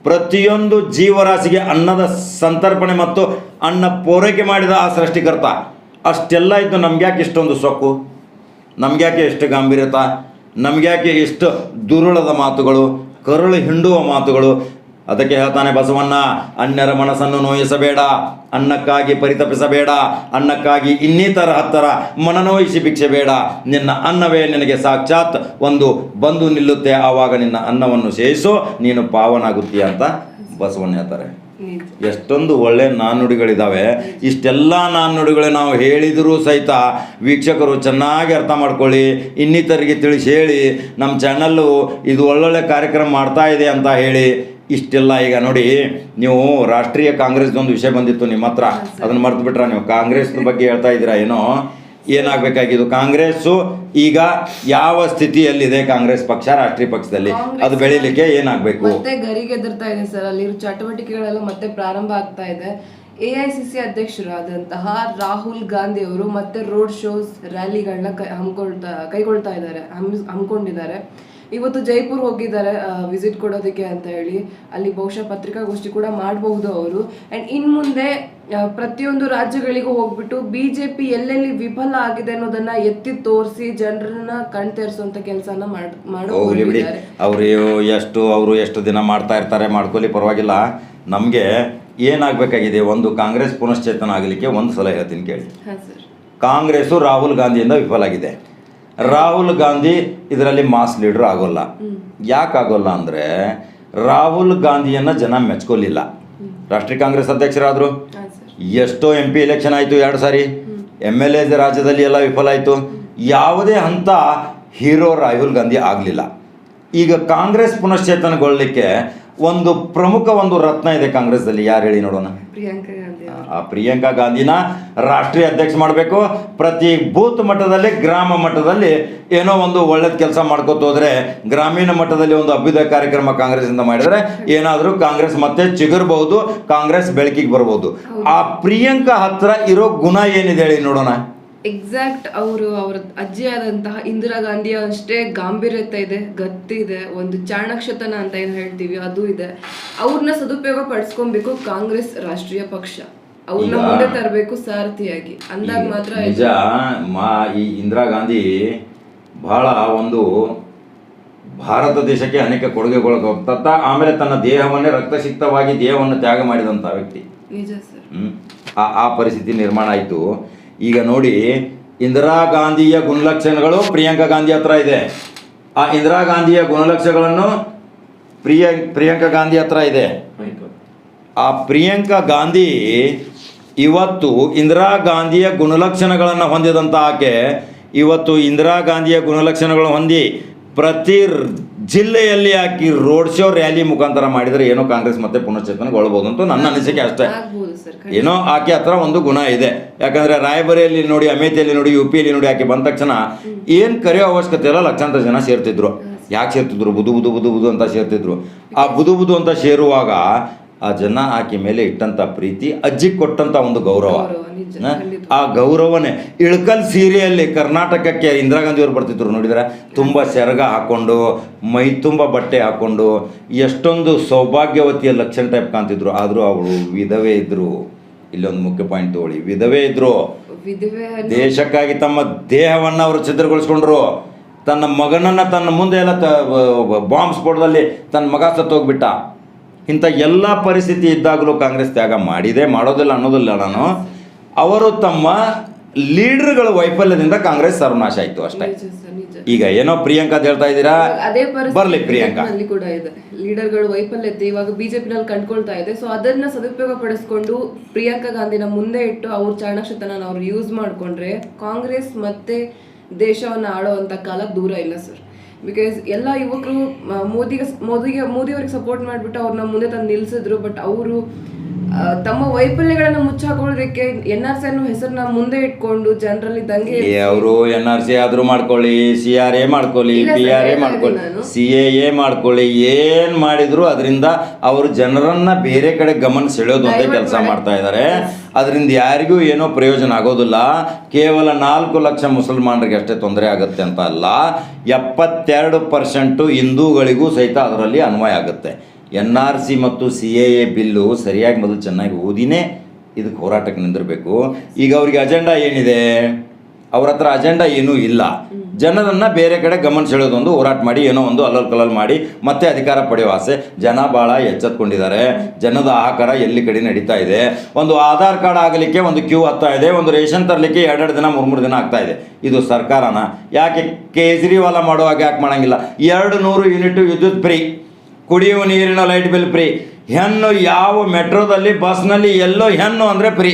ಪ್ರತಿಯೊಂದು ಜೀವರಾಶಿಗೆ ಅನ್ನದ ಸಂತರ್ಪಣೆ ಮತ್ತು ಅನ್ನ ಪೂರೈಕೆ ಮಾಡಿದ ಆ ಸೃಷ್ಟಿಕರ್ತ. ಅಷ್ಟೆಲ್ಲ ಇದ್ದು ನಮ್ಗ್ಯಾಕೆ ಇಷ್ಟೊಂದು ಸೊಕ್ಕು? ನಮ್ಗ್ಯಾಕೆ ಎಷ್ಟು ಗಾಂಭೀರ್ಯತ? ನಮ್ಗ್ಯಾಕೆ ಇಷ್ಟು ದುರುಳದ ಮಾತುಗಳು, ಕರುಳು ಹಿಂಡುವ ಮಾತುಗಳು? ಅದಕ್ಕೆ ಹೇಳ್ತಾನೆ ಬಸವಣ್ಣ, ಅನ್ಯರ ಮನಸ್ಸನ್ನು ನೋಯಿಸಬೇಡ, ಅನ್ನಕ್ಕಾಗಿ ಪರಿತಪಿಸಬೇಡ, ಅನ್ನಕ್ಕಾಗಿ ಇನ್ನಿತರ ಹತ್ತರ ಮನನೋಯಿಸಿ ಭಿಕ್ಷೆ ಬೇಡ. ನಿನ್ನ ಅನ್ನವೇ ನಿನಗೆ ಸಾಕ್ಷಾತ್ ಒಂದು ಬಂದು ನಿಲ್ಲುತ್ತೆ. ಆವಾಗ ನಿನ್ನ ಅನ್ನವನ್ನು ಸೇವಿಸು ನೀನು ಪಾವನಾಗುತ್ತೀಯ ಅಂತ ಬಸವಣ್ಣ ಹೇಳ್ತಾರೆ. ಎಷ್ಟೊಂದು ಒಳ್ಳೆ ನಾಣ್ಣುಡಿಗಳಿದ್ದಾವೆ ಇಷ್ಟೆಲ್ಲ ನಾಣ್ಣುಡಿಗಳು ನಾವು ಹೇಳಿದರೂ ಸಹಿತ ವೀಕ್ಷಕರು ಚೆನ್ನಾಗಿ ಅರ್ಥ ಮಾಡ್ಕೊಳ್ಳಿ ಇನ್ನಿತರಿಗೆ ತಿಳಿಸಿ ಹೇಳಿ ನಮ್ಮ ಚಾನಲ್ಲು ಇದು ಒಳ್ಳೊಳ್ಳೆ ಕಾರ್ಯಕ್ರಮ ಮಾಡ್ತಾ ಇದೆ ಅಂತ ಹೇಳಿ ಇಷ್ಟೆಲ್ಲ ಈಗ ನೋಡಿ ನೀವು ರಾಷ್ಟ್ರೀಯ ಕಾಂಗ್ರೆಸ್ದೊಂದು ವಿಷಯ ಬಂದಿತ್ತು ನಿಮ್ಮ ಹತ್ರ. ಅದನ್ನು ಮರ್ತು ಬಿಟ್ರ ನೀವು? ಕಾಂಗ್ರೆಸ್ ಬಗ್ಗೆ ಹೇಳ್ತಾ ಇದ್ದೀರಾ ಏನೋ? ಏನಾಗಬೇಕಾಗಿದ್ದು? ಕಾಂಗ್ರೆಸ್ಸು ಈಗ ಯಾವ ಸ್ಥಿತಿಯಲ್ಲಿದೆ ಕಾಂಗ್ರೆಸ್ ಪಕ್ಷ ರಾಷ್ಟ್ರೀಯ ಪಕ್ಷದಲ್ಲಿ? ಅದು ಬೆಳಿಲಿಕ್ಕೆ ಏನಾಗಬೇಕು? ಮತ್ತೆ ಗರಿಗೆ ಎದುರ್ತಾ ಇದೆ ಸರ್. ಅಲ್ಲಿ ಚಟುವಟಿಕೆಗಳೆಲ್ಲ ಮತ್ತೆ ಪ್ರಾರಂಭ ಆಗ್ತಾ ಇದೆ. ಎ ಐ ಸಿ ಸಿ ಅಧ್ಯಕ್ಷರಾದಂತಹ ರಾಹುಲ್ ಗಾಂಧಿ ಅವರು ಮತ್ತೆ ರೋಡ್ ಶೋಸ್ ರ್ಯಾಲಿಗಳನ್ನ ಕೈ ಹಮ್ಮಿಕೊಳ್ತಾ ಕೈಗೊಳ್ತಾ ಇದ್ದಾರೆ. ಹಮ್- ಹಮ್ಮಿಕೊಂಡಿದ್ದಾರೆ. ಇವತ್ತು ಜೈಪುರ್ ಹೋಗಿದ್ದಾರೆ ವಿಸಿಟ್ ಕೊಡೋದಕ್ಕೆ ಅಂತ ಹೇಳಿ. ಅಲ್ಲಿ ಬಹುಶಃ ಪತ್ರಿಕಾಗೋಷ್ಠಿ ಕೂಡ ಮಾಡಬಹುದು ಅವರು. ಅಂಡ್ ಇನ್ ಮುಂದೆ ಪ್ರತಿಯೊಂದು ರಾಜ್ಯಗಳಿಗೂ ಹೋಗ್ಬಿಟ್ಟು ಪಿ ಎಲ್ಲೆಲ್ಲಿ ವಿಫಲ ಆಗಿದೆ ಅನ್ನೋದನ್ನ ಎತ್ತಿ ತೋರಿಸಿ ಜನರನ್ನ ಕಣ್ತೇರಿಸುವಂತ ಕೆಲಸನ ಮಾಡಿ ಅವ್ರ ಎಷ್ಟು ಅವರು ಎಷ್ಟು ದಿನ ಮಾಡ್ತಾ ಇರ್ತಾರೆ ಮಾಡ್ಕೊಳ್ಳಿ ಪರವಾಗಿಲ್ಲ. ನಮಗೆ ಏನಾಗಬೇಕಾಗಿದೆ? ಒಂದು ಕಾಂಗ್ರೆಸ್ ಪುನಶ್ಚೇತನ ಆಗಲಿಕ್ಕೆ ಒಂದು ಸಲಹೆ ಹೇಳ್ತೀನಿ ಕೇಳಿ. ಕಾಂಗ್ರೆಸ್ಸು ರಾಹುಲ್ ಗಾಂಧಿಯಿಂದ ವಿಫಲ ಆಗಿದೆ. ರಾಹುಲ್ ಗಾಂಧಿ ಇದರಲ್ಲಿ ಮಾಸ್ ಲೀಡರ್ ಆಗೋಲ್ಲ. ಯಾಕಾಗೋಲ್ಲ ಅಂದರೆ ರಾಹುಲ್ ಗಾಂಧಿಯನ್ನು ಜನ ಮೆಚ್ಕೊಲಿಲ್ಲ. ರಾಷ್ಟ್ರೀಯ ಕಾಂಗ್ರೆಸ್ ಅಧ್ಯಕ್ಷರಾದರು. ಎಷ್ಟೋ ಎಂ ಪಿ ಎಲೆಕ್ಷನ್ ಆಯಿತು ಎರಡು ಸಾರಿ. ಎಂ ಎಲ್ ಎ ರಾಜ್ಯದಲ್ಲಿ ಎಲ್ಲ ವಿಫಲ ಆಯಿತು. ಯಾವುದೇ ಹಂತ ಹೀರೋ ರಾಹುಲ್ ಗಾಂಧಿ ಆಗಲಿಲ್ಲ. ಈಗ ಕಾಂಗ್ರೆಸ್ ಪುನಶ್ಚೇತನಗೊಳ್ಳಲಿಕ್ಕೆ ಒಂದು ಪ್ರಮುಖ ಒಂದು ರತ್ನ ಇದೆ ಕಾಂಗ್ರೆಸ್ದಲ್ಲಿ. ಯಾರು ಹೇಳಿ ನೋಡೋಣ. ಆ ಪ್ರಿಯಾಂಕಾ ಗಾಂಧಿನ ರಾಷ್ಟ್ರೀಯ ಅಧ್ಯಕ್ಷ ಮಾಡಬೇಕು. ಪ್ರತಿ ಬೂತ್ ಮಟ್ಟದಲ್ಲಿ ಗ್ರಾಮ ಮಟ್ಟದಲ್ಲಿ ಏನೋ ಒಂದು ಒಳ್ಳೇದು ಕೆಲಸ ಮಾಡ್ಕೋತ ಹೋದ್ರೆ ಗ್ರಾಮೀಣ ಮಟ್ಟದಲ್ಲಿ ಒಂದು ಅಭ್ಯುದಯ ಕಾರ್ಯಕ್ರಮ ಕಾಂಗ್ರೆಸ್ಸಿಂದ ಮಾಡಿದ್ರೆ ಏನಾದರೂ ಕಾಂಗ್ರೆಸ್ ಮತ್ತೆ ಚಿಗುರ್ಬಹುದು ಕಾಂಗ್ರೆಸ್ ಬೆಳಕಿಗೆ ಬರ್ಬೋದು ಆ ಪ್ರಿಯಾಂಕಾ ಹತ್ರ ಇರೋ ಗುಣ ಏನಿದೆ ಹೇಳಿ ನೋಡೋಣ. ಎಕ್ಸಾಕ್ಟ್ ಅವರು ಅವರ ಅಜ್ಜಿಯಾದಂತಹ ಇಂದಿರಾ ಗಾಂಧಿ ಅಷ್ಟೇ ಗಾಂಭೀರ್ಯತೆ ಇದೆ ಗತ್ತಿದೆ ಒಂದು ಚಾಣಕ್ಷತನ ಅಂತ ಏನು ಹೇಳ್ತೀವಿ ಅದು ಇದೆ. ಅವ್ರನ್ನ ಸದುಪಯೋಗ ಪಡಿಸ್ಕೊಬೇಕು ಕಾಂಗ್ರೆಸ್ ರಾಷ್ಟ್ರೀಯ ಪಕ್ಷ. ಅವ್ರನ್ನ ಮುಂದೆ ತರಬೇಕು ಸಾರಥಿಯಾಗಿ. ಅಂದಾಗ ಮಾತ್ರ ನಿಜ ಮಾ ಈ ಇಂದಿರಾ ಗಾಂಧಿ ಬಹಳ ಒಂದು ಭಾರತ ದೇಶಕ್ಕೆ ಅನೇಕ ಕೊಡುಗೆಗಳು ತತ್ತ ಆಮೇಲೆ ತನ್ನ ದೇಹವನ್ನೇ ರಕ್ತಸಿಕ್ತವಾಗಿ ದೇಹವನ್ನು ತ್ಯಾಗ ಮಾಡಿದಂಥ ವ್ಯಕ್ತಿ. ನಿಜ ಸರ್. ಆ ಆ ಪರಿಸ್ಥಿತಿ ನಿರ್ಮಾಣ ಆಯಿತು. ಈಗ ನೋಡಿ ಇಂದಿರಾ ಗಾಂಧಿಯ ಗುಣಲಕ್ಷಣಗಳು ಪ್ರಿಯಾಂಕಾ ಗಾಂಧಿ ಹತ್ರ ಇದೆ. ಆ ಇಂದಿರಾ ಗಾಂಧಿಯ ಗುಣಲಕ್ಷಣಗಳನ್ನು ಪ್ರಿಯ ಪ್ರಿಯಾಂಕಾ ಗಾಂಧಿ ಹತ್ರ ಇದೆ. ಆ ಪ್ರಿಯಾಂಕಾ ಗಾಂಧಿ ಇವತ್ತು ಇಂದಿರಾ ಗಾಂಧಿಯ ಗುಣಲಕ್ಷಣಗಳನ್ನು ಹೊಂದಿದಂಥ ಆಕೆ ಇವತ್ತು ಇಂದಿರಾ ಗಾಂಧಿಯ ಗುಣಲಕ್ಷಣಗಳನ್ನು ಹೊಂದಿ ಪ್ರತಿ ಜಿಲ್ಲೆಯಲ್ಲಿ ಹಾಕಿ ರೋಡ್ ಶೋ ರ್ಯಾಲಿ ಮುಖಾಂತರ ಮಾಡಿದರೆ ಏನೋ ಕಾಂಗ್ರೆಸ್ ಮತ್ತೆ ಪುನಶ್ಚೇತನಗೊಳ್ಬೋದು ಅಂತ ನನ್ನ ಅನಿಸಿಕೆ ಅಷ್ಟೇ. ಏನೋ ಆಕೆ ಹತ್ರ ಒಂದು ಗುಣ ಇದೆ. ಯಾಕಂದ್ರೆ ರಾಯಬರಿಯಲ್ಲಿ ನೋಡಿ ಅಮೇಥಿಯಲ್ಲಿ ನೋಡಿ ಯು ಪಿಯಲ್ಲಿ ನೋಡಿ ಆಕೆ ಬಂದ ತಕ್ಷಣ ಏನು ಕರೆಯೋ ಅವಶ್ಯಕತೆ ಇಲ್ಲ ಲಕ್ಷಾಂತರ ಜನ ಸೇರ್ತಿದ್ರು. ಯಾಕೆ ಸೇರ್ತಿದ್ರು? ಬುದು ಬುದು ಬುದು ಬುದು ಅಂತ ಸೇರ್ತಿದ್ರು. ಆ ಬುದು ಬುದು ಅಂತ ಸೇರುವಾಗ ಆ ಜನ ಆಕೆ ಮೇಲೆ ಇಟ್ಟಂತ ಪ್ರೀತಿ ಅಜ್ಜಿ ಕೊಟ್ಟಂತ ಒಂದು ಗೌರವ. ಆ ಗೌರವನೇ ಇಳಕಲ್ ಸೀರೆಯಲ್ಲಿ ಕರ್ನಾಟಕಕ್ಕೆ ಇಂದಿರಾ ಗಾಂಧಿ ಅವರು ಬರ್ತಿದ್ರು ನೋಡಿದ್ರೆ ತುಂಬ ಸೆರಗ ಹಾಕೊಂಡು ಮೈ ತುಂಬ ಬಟ್ಟೆ ಹಾಕೊಂಡು ಎಷ್ಟೊಂದು ಸೌಭಾಗ್ಯವತಿಯ ಲಕ್ಷಣ ಟೈಪ್ ಕಾಣ್ತಿದ್ರು. ಆದರೂ ಅವಳು ವಿಧವೆ ಇದ್ರು. ಇಲ್ಲೊಂದು ಮುಖ್ಯ ಪಾಯಿಂಟ್ ತಗೊಳ್ಳಿ. ವಿಧವೆ ಇದ್ರು. ವಿಧವೆ ದೇಶಕ್ಕಾಗಿ ತಮ್ಮ ದೇಹವನ್ನು ಅವರು ಛಿದ್ರಗೊಳಿಸ್ಕೊಂಡ್ರು. ತನ್ನ ಮಗನನ್ನು ತನ್ನ ಮುಂದೆ ಎಲ್ಲ ಬಾಂಬ್ ಸ್ಫೋಟದಲ್ಲಿ ತನ್ನ ಮಗ ಸತ್ತೋಗ್ಬಿಟ್ಟ. ಇಂಥ ಎಲ್ಲ ಪರಿಸ್ಥಿತಿ ಇದ್ದಾಗಲೂ ಕಾಂಗ್ರೆಸ್ ತ್ಯಾಗ ಮಾಡಿದೆ ಮಾಡೋದಿಲ್ಲ ಅನ್ನೋದಿಲ್ಲ ನಾನು. ಅವರು ತಮ್ಮ ಲೀಡರ್ಗಳ ವೈಫಲ್ಯದಿಂದ ಕಾಂಗ್ರೆಸ್ ಸರ್ವನಾಶ ಆಯಿತು ಅಷ್ಟೇ. ಈಗ ಏನೋ ಪ್ರಿಯಾಂಕಾ ಅಂತ ಹೇಳ್ತಾ ಇದ್ದೀರಾ? ಅದೇ ಬರ್ಲಿ ಪ್ರಿಯಾಂಕಾ. ಅಲ್ಲಿ ಕೂಡ ಇದೆ. ಲೀಡರ್ಗಳು ವೈಫಲ್ಯತೆ ಇವಾಗ ಬಿಜೆಪಿನಲ್ಲಿ ಕಂಡ್ಕೊಳ್ತಾ ಇದೆ. ಸೊ ಅದನ್ನ ಸದುಪಯೋಗ ಪಡಿಸ್ಕೊಂಡು ಪ್ರಿಯಾಂಕಾ ಗಾಂಧಿನ ಮುಂದೆ ಇಟ್ಟು ಅವ್ರ ಚಾಣಕ್ಷತನ ಅವ್ರು ಯೂಸ್ ಮಾಡ್ಕೊಂಡ್ರೆ ಕಾಂಗ್ರೆಸ್ ಮತ್ತೆ ದೇಶವನ್ನ ಆಳುವಂತ ಕಾಲ ದೂರ ಇಲ್ಲ ಸರ್. ಬಿಕಾಸ್ ಎಲ್ಲ ಯುವಕರು ಮೋದಿಗೆ ಮೋದಿಗೆ ಮೋದಿಯವ್ರಿಗೆ ಸಪೋರ್ಟ್ ಮಾಡಿಬಿಟ್ಟು ಅವ್ರನ್ನ ಮುಂದೆ ತಂದು ನಿಲ್ಲಿಸಿದ್ರು ಬಟ್ ಅವರು ತಮ್ಮ ವೈಫಲ್ಯಗಳನ್ನ ಮುಚ್ಚಾಕೊಳ್ಳೋದಕ್ಕೆ ಎನ್ ಆರ್ ಸಿ ಅನ್ನೋ ಹೆಸರನ್ನ ಮುಂದೆ ಇಟ್ಕೊಂಡು ಜನರಲ್ಲಿ ದಂಗೆ ಅವರು ಎನ್ ಆರ್ ಸಿ ಆದ್ರೂ ಮಾಡ್ಕೊಳ್ಳಿ ಸಿ ಆರ್ ಎ ಮಾಡ್ಕೊಳ್ಳಿ ಪಿ ಆರ್ ಎ ಮಾಡ್ಕೊಳ್ಳಿ ಸಿ ಎ ಎ ಮಾಡ್ಕೊಳ್ಳಿ ಏನ್ ಮಾಡಿದ್ರು ಅದರಿಂದ ಅವರು ಜನರನ್ನ ಬೇರೆ ಕಡೆ ಗಮನ ಸೆಳೆಯೋದು ಒಂದೇ ಕೆಲಸ ಮಾಡ್ತಾ ಇದ್ದಾರೆ ಅದರಿಂದ ಯಾರಿಗೂ ಏನೋ ಪ್ರಯೋಜನ ಆಗೋದಿಲ್ಲ. ಕೇವಲ ನಾಲ್ಕು ಲಕ್ಷ ಮುಸಲ್ಮಾನರಿಗೆ ಅಷ್ಟೇ ತೊಂದರೆ ಆಗುತ್ತೆ ಅಂತ ಅಲ್ಲ, ಎಪ್ಪತ್ತೆರಡು ಪರ್ಸೆಂಟು ಹಿಂದೂಗಳಿಗೂ ಸಹಿತ ಅದರಲ್ಲಿ ಅನ್ವಯ ಆಗುತ್ತೆ. ಎನ್ ಆರ್ ಸಿ ಮತ್ತು ಸಿ ಎ ಎ ಬಿಲ್ಲು ಸರಿಯಾಗಿ ಮೊದಲು ಚೆನ್ನಾಗಿ ಓದಿನೇ ಇದಕ್ಕೆ ಹೋರಾಟಕ್ಕೆ ನಿಂದಿರಬೇಕು. ಈಗ ಅವ್ರಿಗೆ ಅಜೆಂಡಾ ಏನಿದೆ? ಅವ್ರ ಹತ್ರ ಅಜೆಂಡಾ ಏನೂ ಇಲ್ಲ. ಜನರನ್ನ ಬೇರೆ ಕಡೆ ಗಮನ ಸೆಳೆಯೋದೊಂದು ಹೋರಾಟ ಮಾಡಿ, ಏನೋ ಒಂದು ಅಲ್ಲಲ್ ಕಲಲ್ ಮಾಡಿ, ಮತ್ತೆ ಅಧಿಕಾರ ಪಡೆಯುವ ಆಸೆ. ಜನ ಭಾಳ ಎಚ್ಚೆತ್ಕೊಂಡಿದ್ದಾರೆ. ಜನದ ಆಕಾರ ಎಲ್ಲಿ ಕಡೆ ನಡೀತಾ ಇದೆ? ಒಂದು ಆಧಾರ್ ಕಾರ್ಡ್ ಆಗಲಿಕ್ಕೆ ಒಂದು ಕ್ಯೂ ಹತ್ತಾ ಇದೆ, ಒಂದು ರೇಷನ್ ತರಲಿಕ್ಕೆ ಎರಡೆರಡು ದಿನ ಮೂರು ಮೂರು ದಿನ ಆಗ್ತಾ ಇದೆ. ಇದು ಸರ್ಕಾರನ. ಯಾಕೆ ಕೇಜ್ರಿವಾಲ ಮಾಡುವಾಗ ಯಾಕೆ ಮಾಡಂಗಿಲ್ಲ? ಎರಡು ನೂರು ಯೂನಿಟ್ ವಿದ್ಯುತ್ ಫ್ರೀ, ಕುಡಿಯುವ ನೀರಿನ ಲೈಟ್ ಬಿಲ್ ಫ್ರೀ. ಹೆಣ್ಣು ಯಾವ ಮೆಟ್ರೋದಲ್ಲಿ, ಬಸ್ನಲ್ಲಿ ಎಲ್ಲೋ ಹೆಣ್ಣು ಅಂದರೆ ಫ್ರೀ.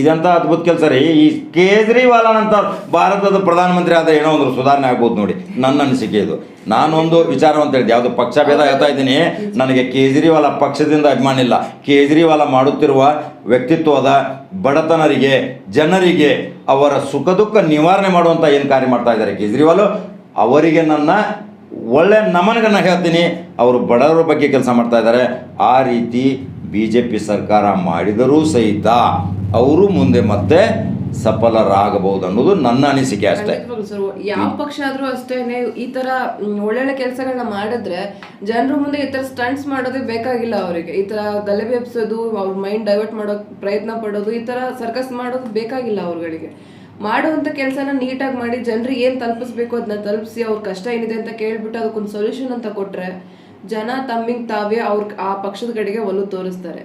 ಇದೆಂತ ಅದ್ಭುತ ಕೆಲಸ ರೀ? ಈ ಕೇಜ್ರಿವಾಲನಂತ ಭಾರತದ ಪ್ರಧಾನಮಂತ್ರಿ ಆದ ಏನೋ ಒಂದು ಸುಧಾರಣೆ ಆಗ್ಬೋದು ನೋಡಿ, ನನ್ನ ಅನಿಸಿಕೆ ಇದು. ನಾನೊಂದು ವಿಚಾರ ಅಂತ ಹೇಳಿದೆ, ಯಾವುದು ಪಕ್ಷ ಭೇದ ಹೇಳ್ತಾ ಇದ್ದೀನಿ, ನನಗೆ ಕೇಜ್ರಿವಾಲ ಪಕ್ಷದಿಂದ ಅಭಿಮಾನ ಇಲ್ಲ. ಕೇಜ್ರಿವಾಲ ಮಾಡುತ್ತಿರುವ ವ್ಯಕ್ತಿತ್ವದ ಬಡತನರಿಗೆ, ಜನರಿಗೆ ಅವರ ಸುಖ ದುಃಖ ನಿವಾರಣೆ ಮಾಡುವಂಥ ಏನು ಕಾರ್ಯ ಮಾಡ್ತಾ ಇದ್ದಾರೆ ಕೇಜ್ರಿವಾಲ್? ಅವರಿಗೆ ನನ್ನ ಒಳ್ಳೆ ನಮನಗಳನ್ನು ಹೇಳ್ತೀನಿ. ಅವರು ಬಡವರ ಬಗ್ಗೆ ಕೆಲಸ ಮಾಡ್ತಾ ಇದ್ದಾರೆ. ಆ ರೀತಿ ಬಿ ಸರ್ಕಾರ ಮಾಡಿದರೂ ಸಹಿತ ಅವರು ಮುಂದೆ ಮತ್ತೆ ಸಫಲರಾಗಬಹುದು ಅನ್ನೋದು ನನ್ನ ಅನಿಸಿಕೆ ಅಷ್ಟೇ. ಯಾವ ಪಕ್ಷ ಆದ್ರೂ ಅಷ್ಟೇನೆ ಈ ತರ ಒಳ್ಳೊಳ್ಳೆ ಕೆಲಸಗಳನ್ನ ಮಾಡಿದ್ರೆ ಜನರ ಮುಂದೆ ಈ ತರ ಸ್ಟಂಟ್ಸ್ ಮಾಡೋದೇ ಬೇಕಾಗಿಲ್ಲ ಅವರಿಗೆ. ಈ ತರ ಗಲಭೆ ಎಬ್ಸೋದು ಅವ್ರ ಮೈಂಡ್ ಡೈವರ್ಟ್ ಮಾಡೋ ಪ್ರಯತ್ನ ಪಡೋದು ಈ ತರ ಸರ್ಕಸ್ ಮಾಡೋದು ಬೇಕಾಗಿಲ್ಲ ಅವ್ರಗಳಿಗೆ. ಮಾಡುವಂತ ಕೆಲಸನ ನೀಟಾಗಿ ಮಾಡಿ ಜನರಿಗೆ ಏನ್ ತಲುಪಿಸ್ಬೇಕು ಅದನ್ನ ತಲುಪಿಸಿ ಅವ್ರ ಕಷ್ಟ ಏನಿದೆ ಅಂತ ಕೇಳ್ಬಿಟ್ಟು ಅದಕ್ಕೊಂದು ಸೊಲ್ಯೂಷನ್ ಅಂತ ಕೊಟ್ರೆ ಜನ ತಮ್ಮಿಂಗ್ ತಾವೇ ಅವ್ರ ಆ ಪಕ್ಷದ ಕಡೆಗೆ ಒಲವು ತೋರಿಸ್ತಾರೆ.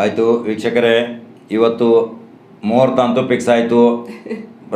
ಆಯಿತು ವೀಕ್ಷಕರೇ ಇವತ್ತು ಮುಹೂರ್ತ ಅಂತೂ ಫಿಕ್ಸ್ ಆಯಿತು.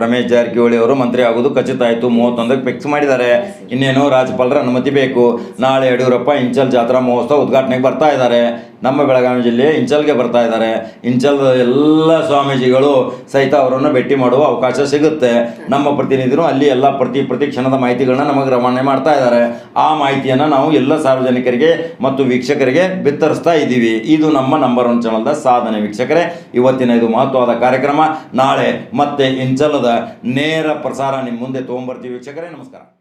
ರಮೇಶ್ ಜಾರಕಿಹೊಳಿ ಅವರು ಮಂತ್ರಿ ಆಗೋದು ಖಚಿತ ಆಯಿತು. ಮೂವತ್ತೊಂದಕ್ಕೆ ಫಿಕ್ಸ್ ಮಾಡಿದ್ದಾರೆ. ಇನ್ನೇನು ರಾಜ್ಯಪಾಲರ ಅನುಮತಿ ಬೇಕು. ನಾಳೆ ಯಡಿಯೂರಪ್ಪ ಇಂಚಲ್ ಜಾತ್ರಾ ಮಹೋತ್ಸವ ಉದ್ಘಾಟನೆಗೆ ಬರ್ತಾ ಇದ್ದಾರೆ. ನಮ್ಮ ಬೆಳಗಾವಿ ಜಿಲ್ಲೆ ಇಂಚಲ್ಗೆ ಬರ್ತಾ ಇದ್ದಾರೆ. ಇಂಚಲ್ ಎಲ್ಲ ಸ್ವಾಮೀಜಿಗಳು ಸಹಿತ ಅವರನ್ನು ಭೇಟಿ ಮಾಡುವ ಅವಕಾಶ ಸಿಗುತ್ತೆ. ನಮ್ಮ ಪ್ರತಿನಿಧಿಗಳು ಅಲ್ಲಿ ಎಲ್ಲ ಪ್ರತಿ ಪ್ರತಿ ಕ್ಷಣದ ಮಾಹಿತಿಗಳನ್ನ ನಮಗೆ ರವಾನೆ ಮಾಡ್ತಾ ಇದ್ದಾರೆ. ಆ ಮಾಹಿತಿಯನ್ನು ನಾವು ಎಲ್ಲ ಸಾರ್ವಜನಿಕರಿಗೆ ಮತ್ತು ವೀಕ್ಷಕರಿಗೆ ಬಿತ್ತರಿಸ್ತಾ ಇದ್ದೀವಿ. ಇದು ನಮ್ಮ ನಂಬರ್ ಒನ್ ಚಾನಲ್ದ ಸಾಧನೆ ವೀಕ್ಷಕರೇ. ಇವತ್ತಿನ ಇದು ಮಹತ್ವವಾದ ಕಾರ್ಯಕ್ರಮ. ನಾಳೆ ಮತ್ತೆ ಇಂಚಲದ ನೇರ ಪ್ರಸಾರ ನಿಮ್ಮ ಮುಂದೆ ತೊಗೊಂಬರ್ತೀವಿ ವೀಕ್ಷಕರೇ. ನಮಸ್ಕಾರ.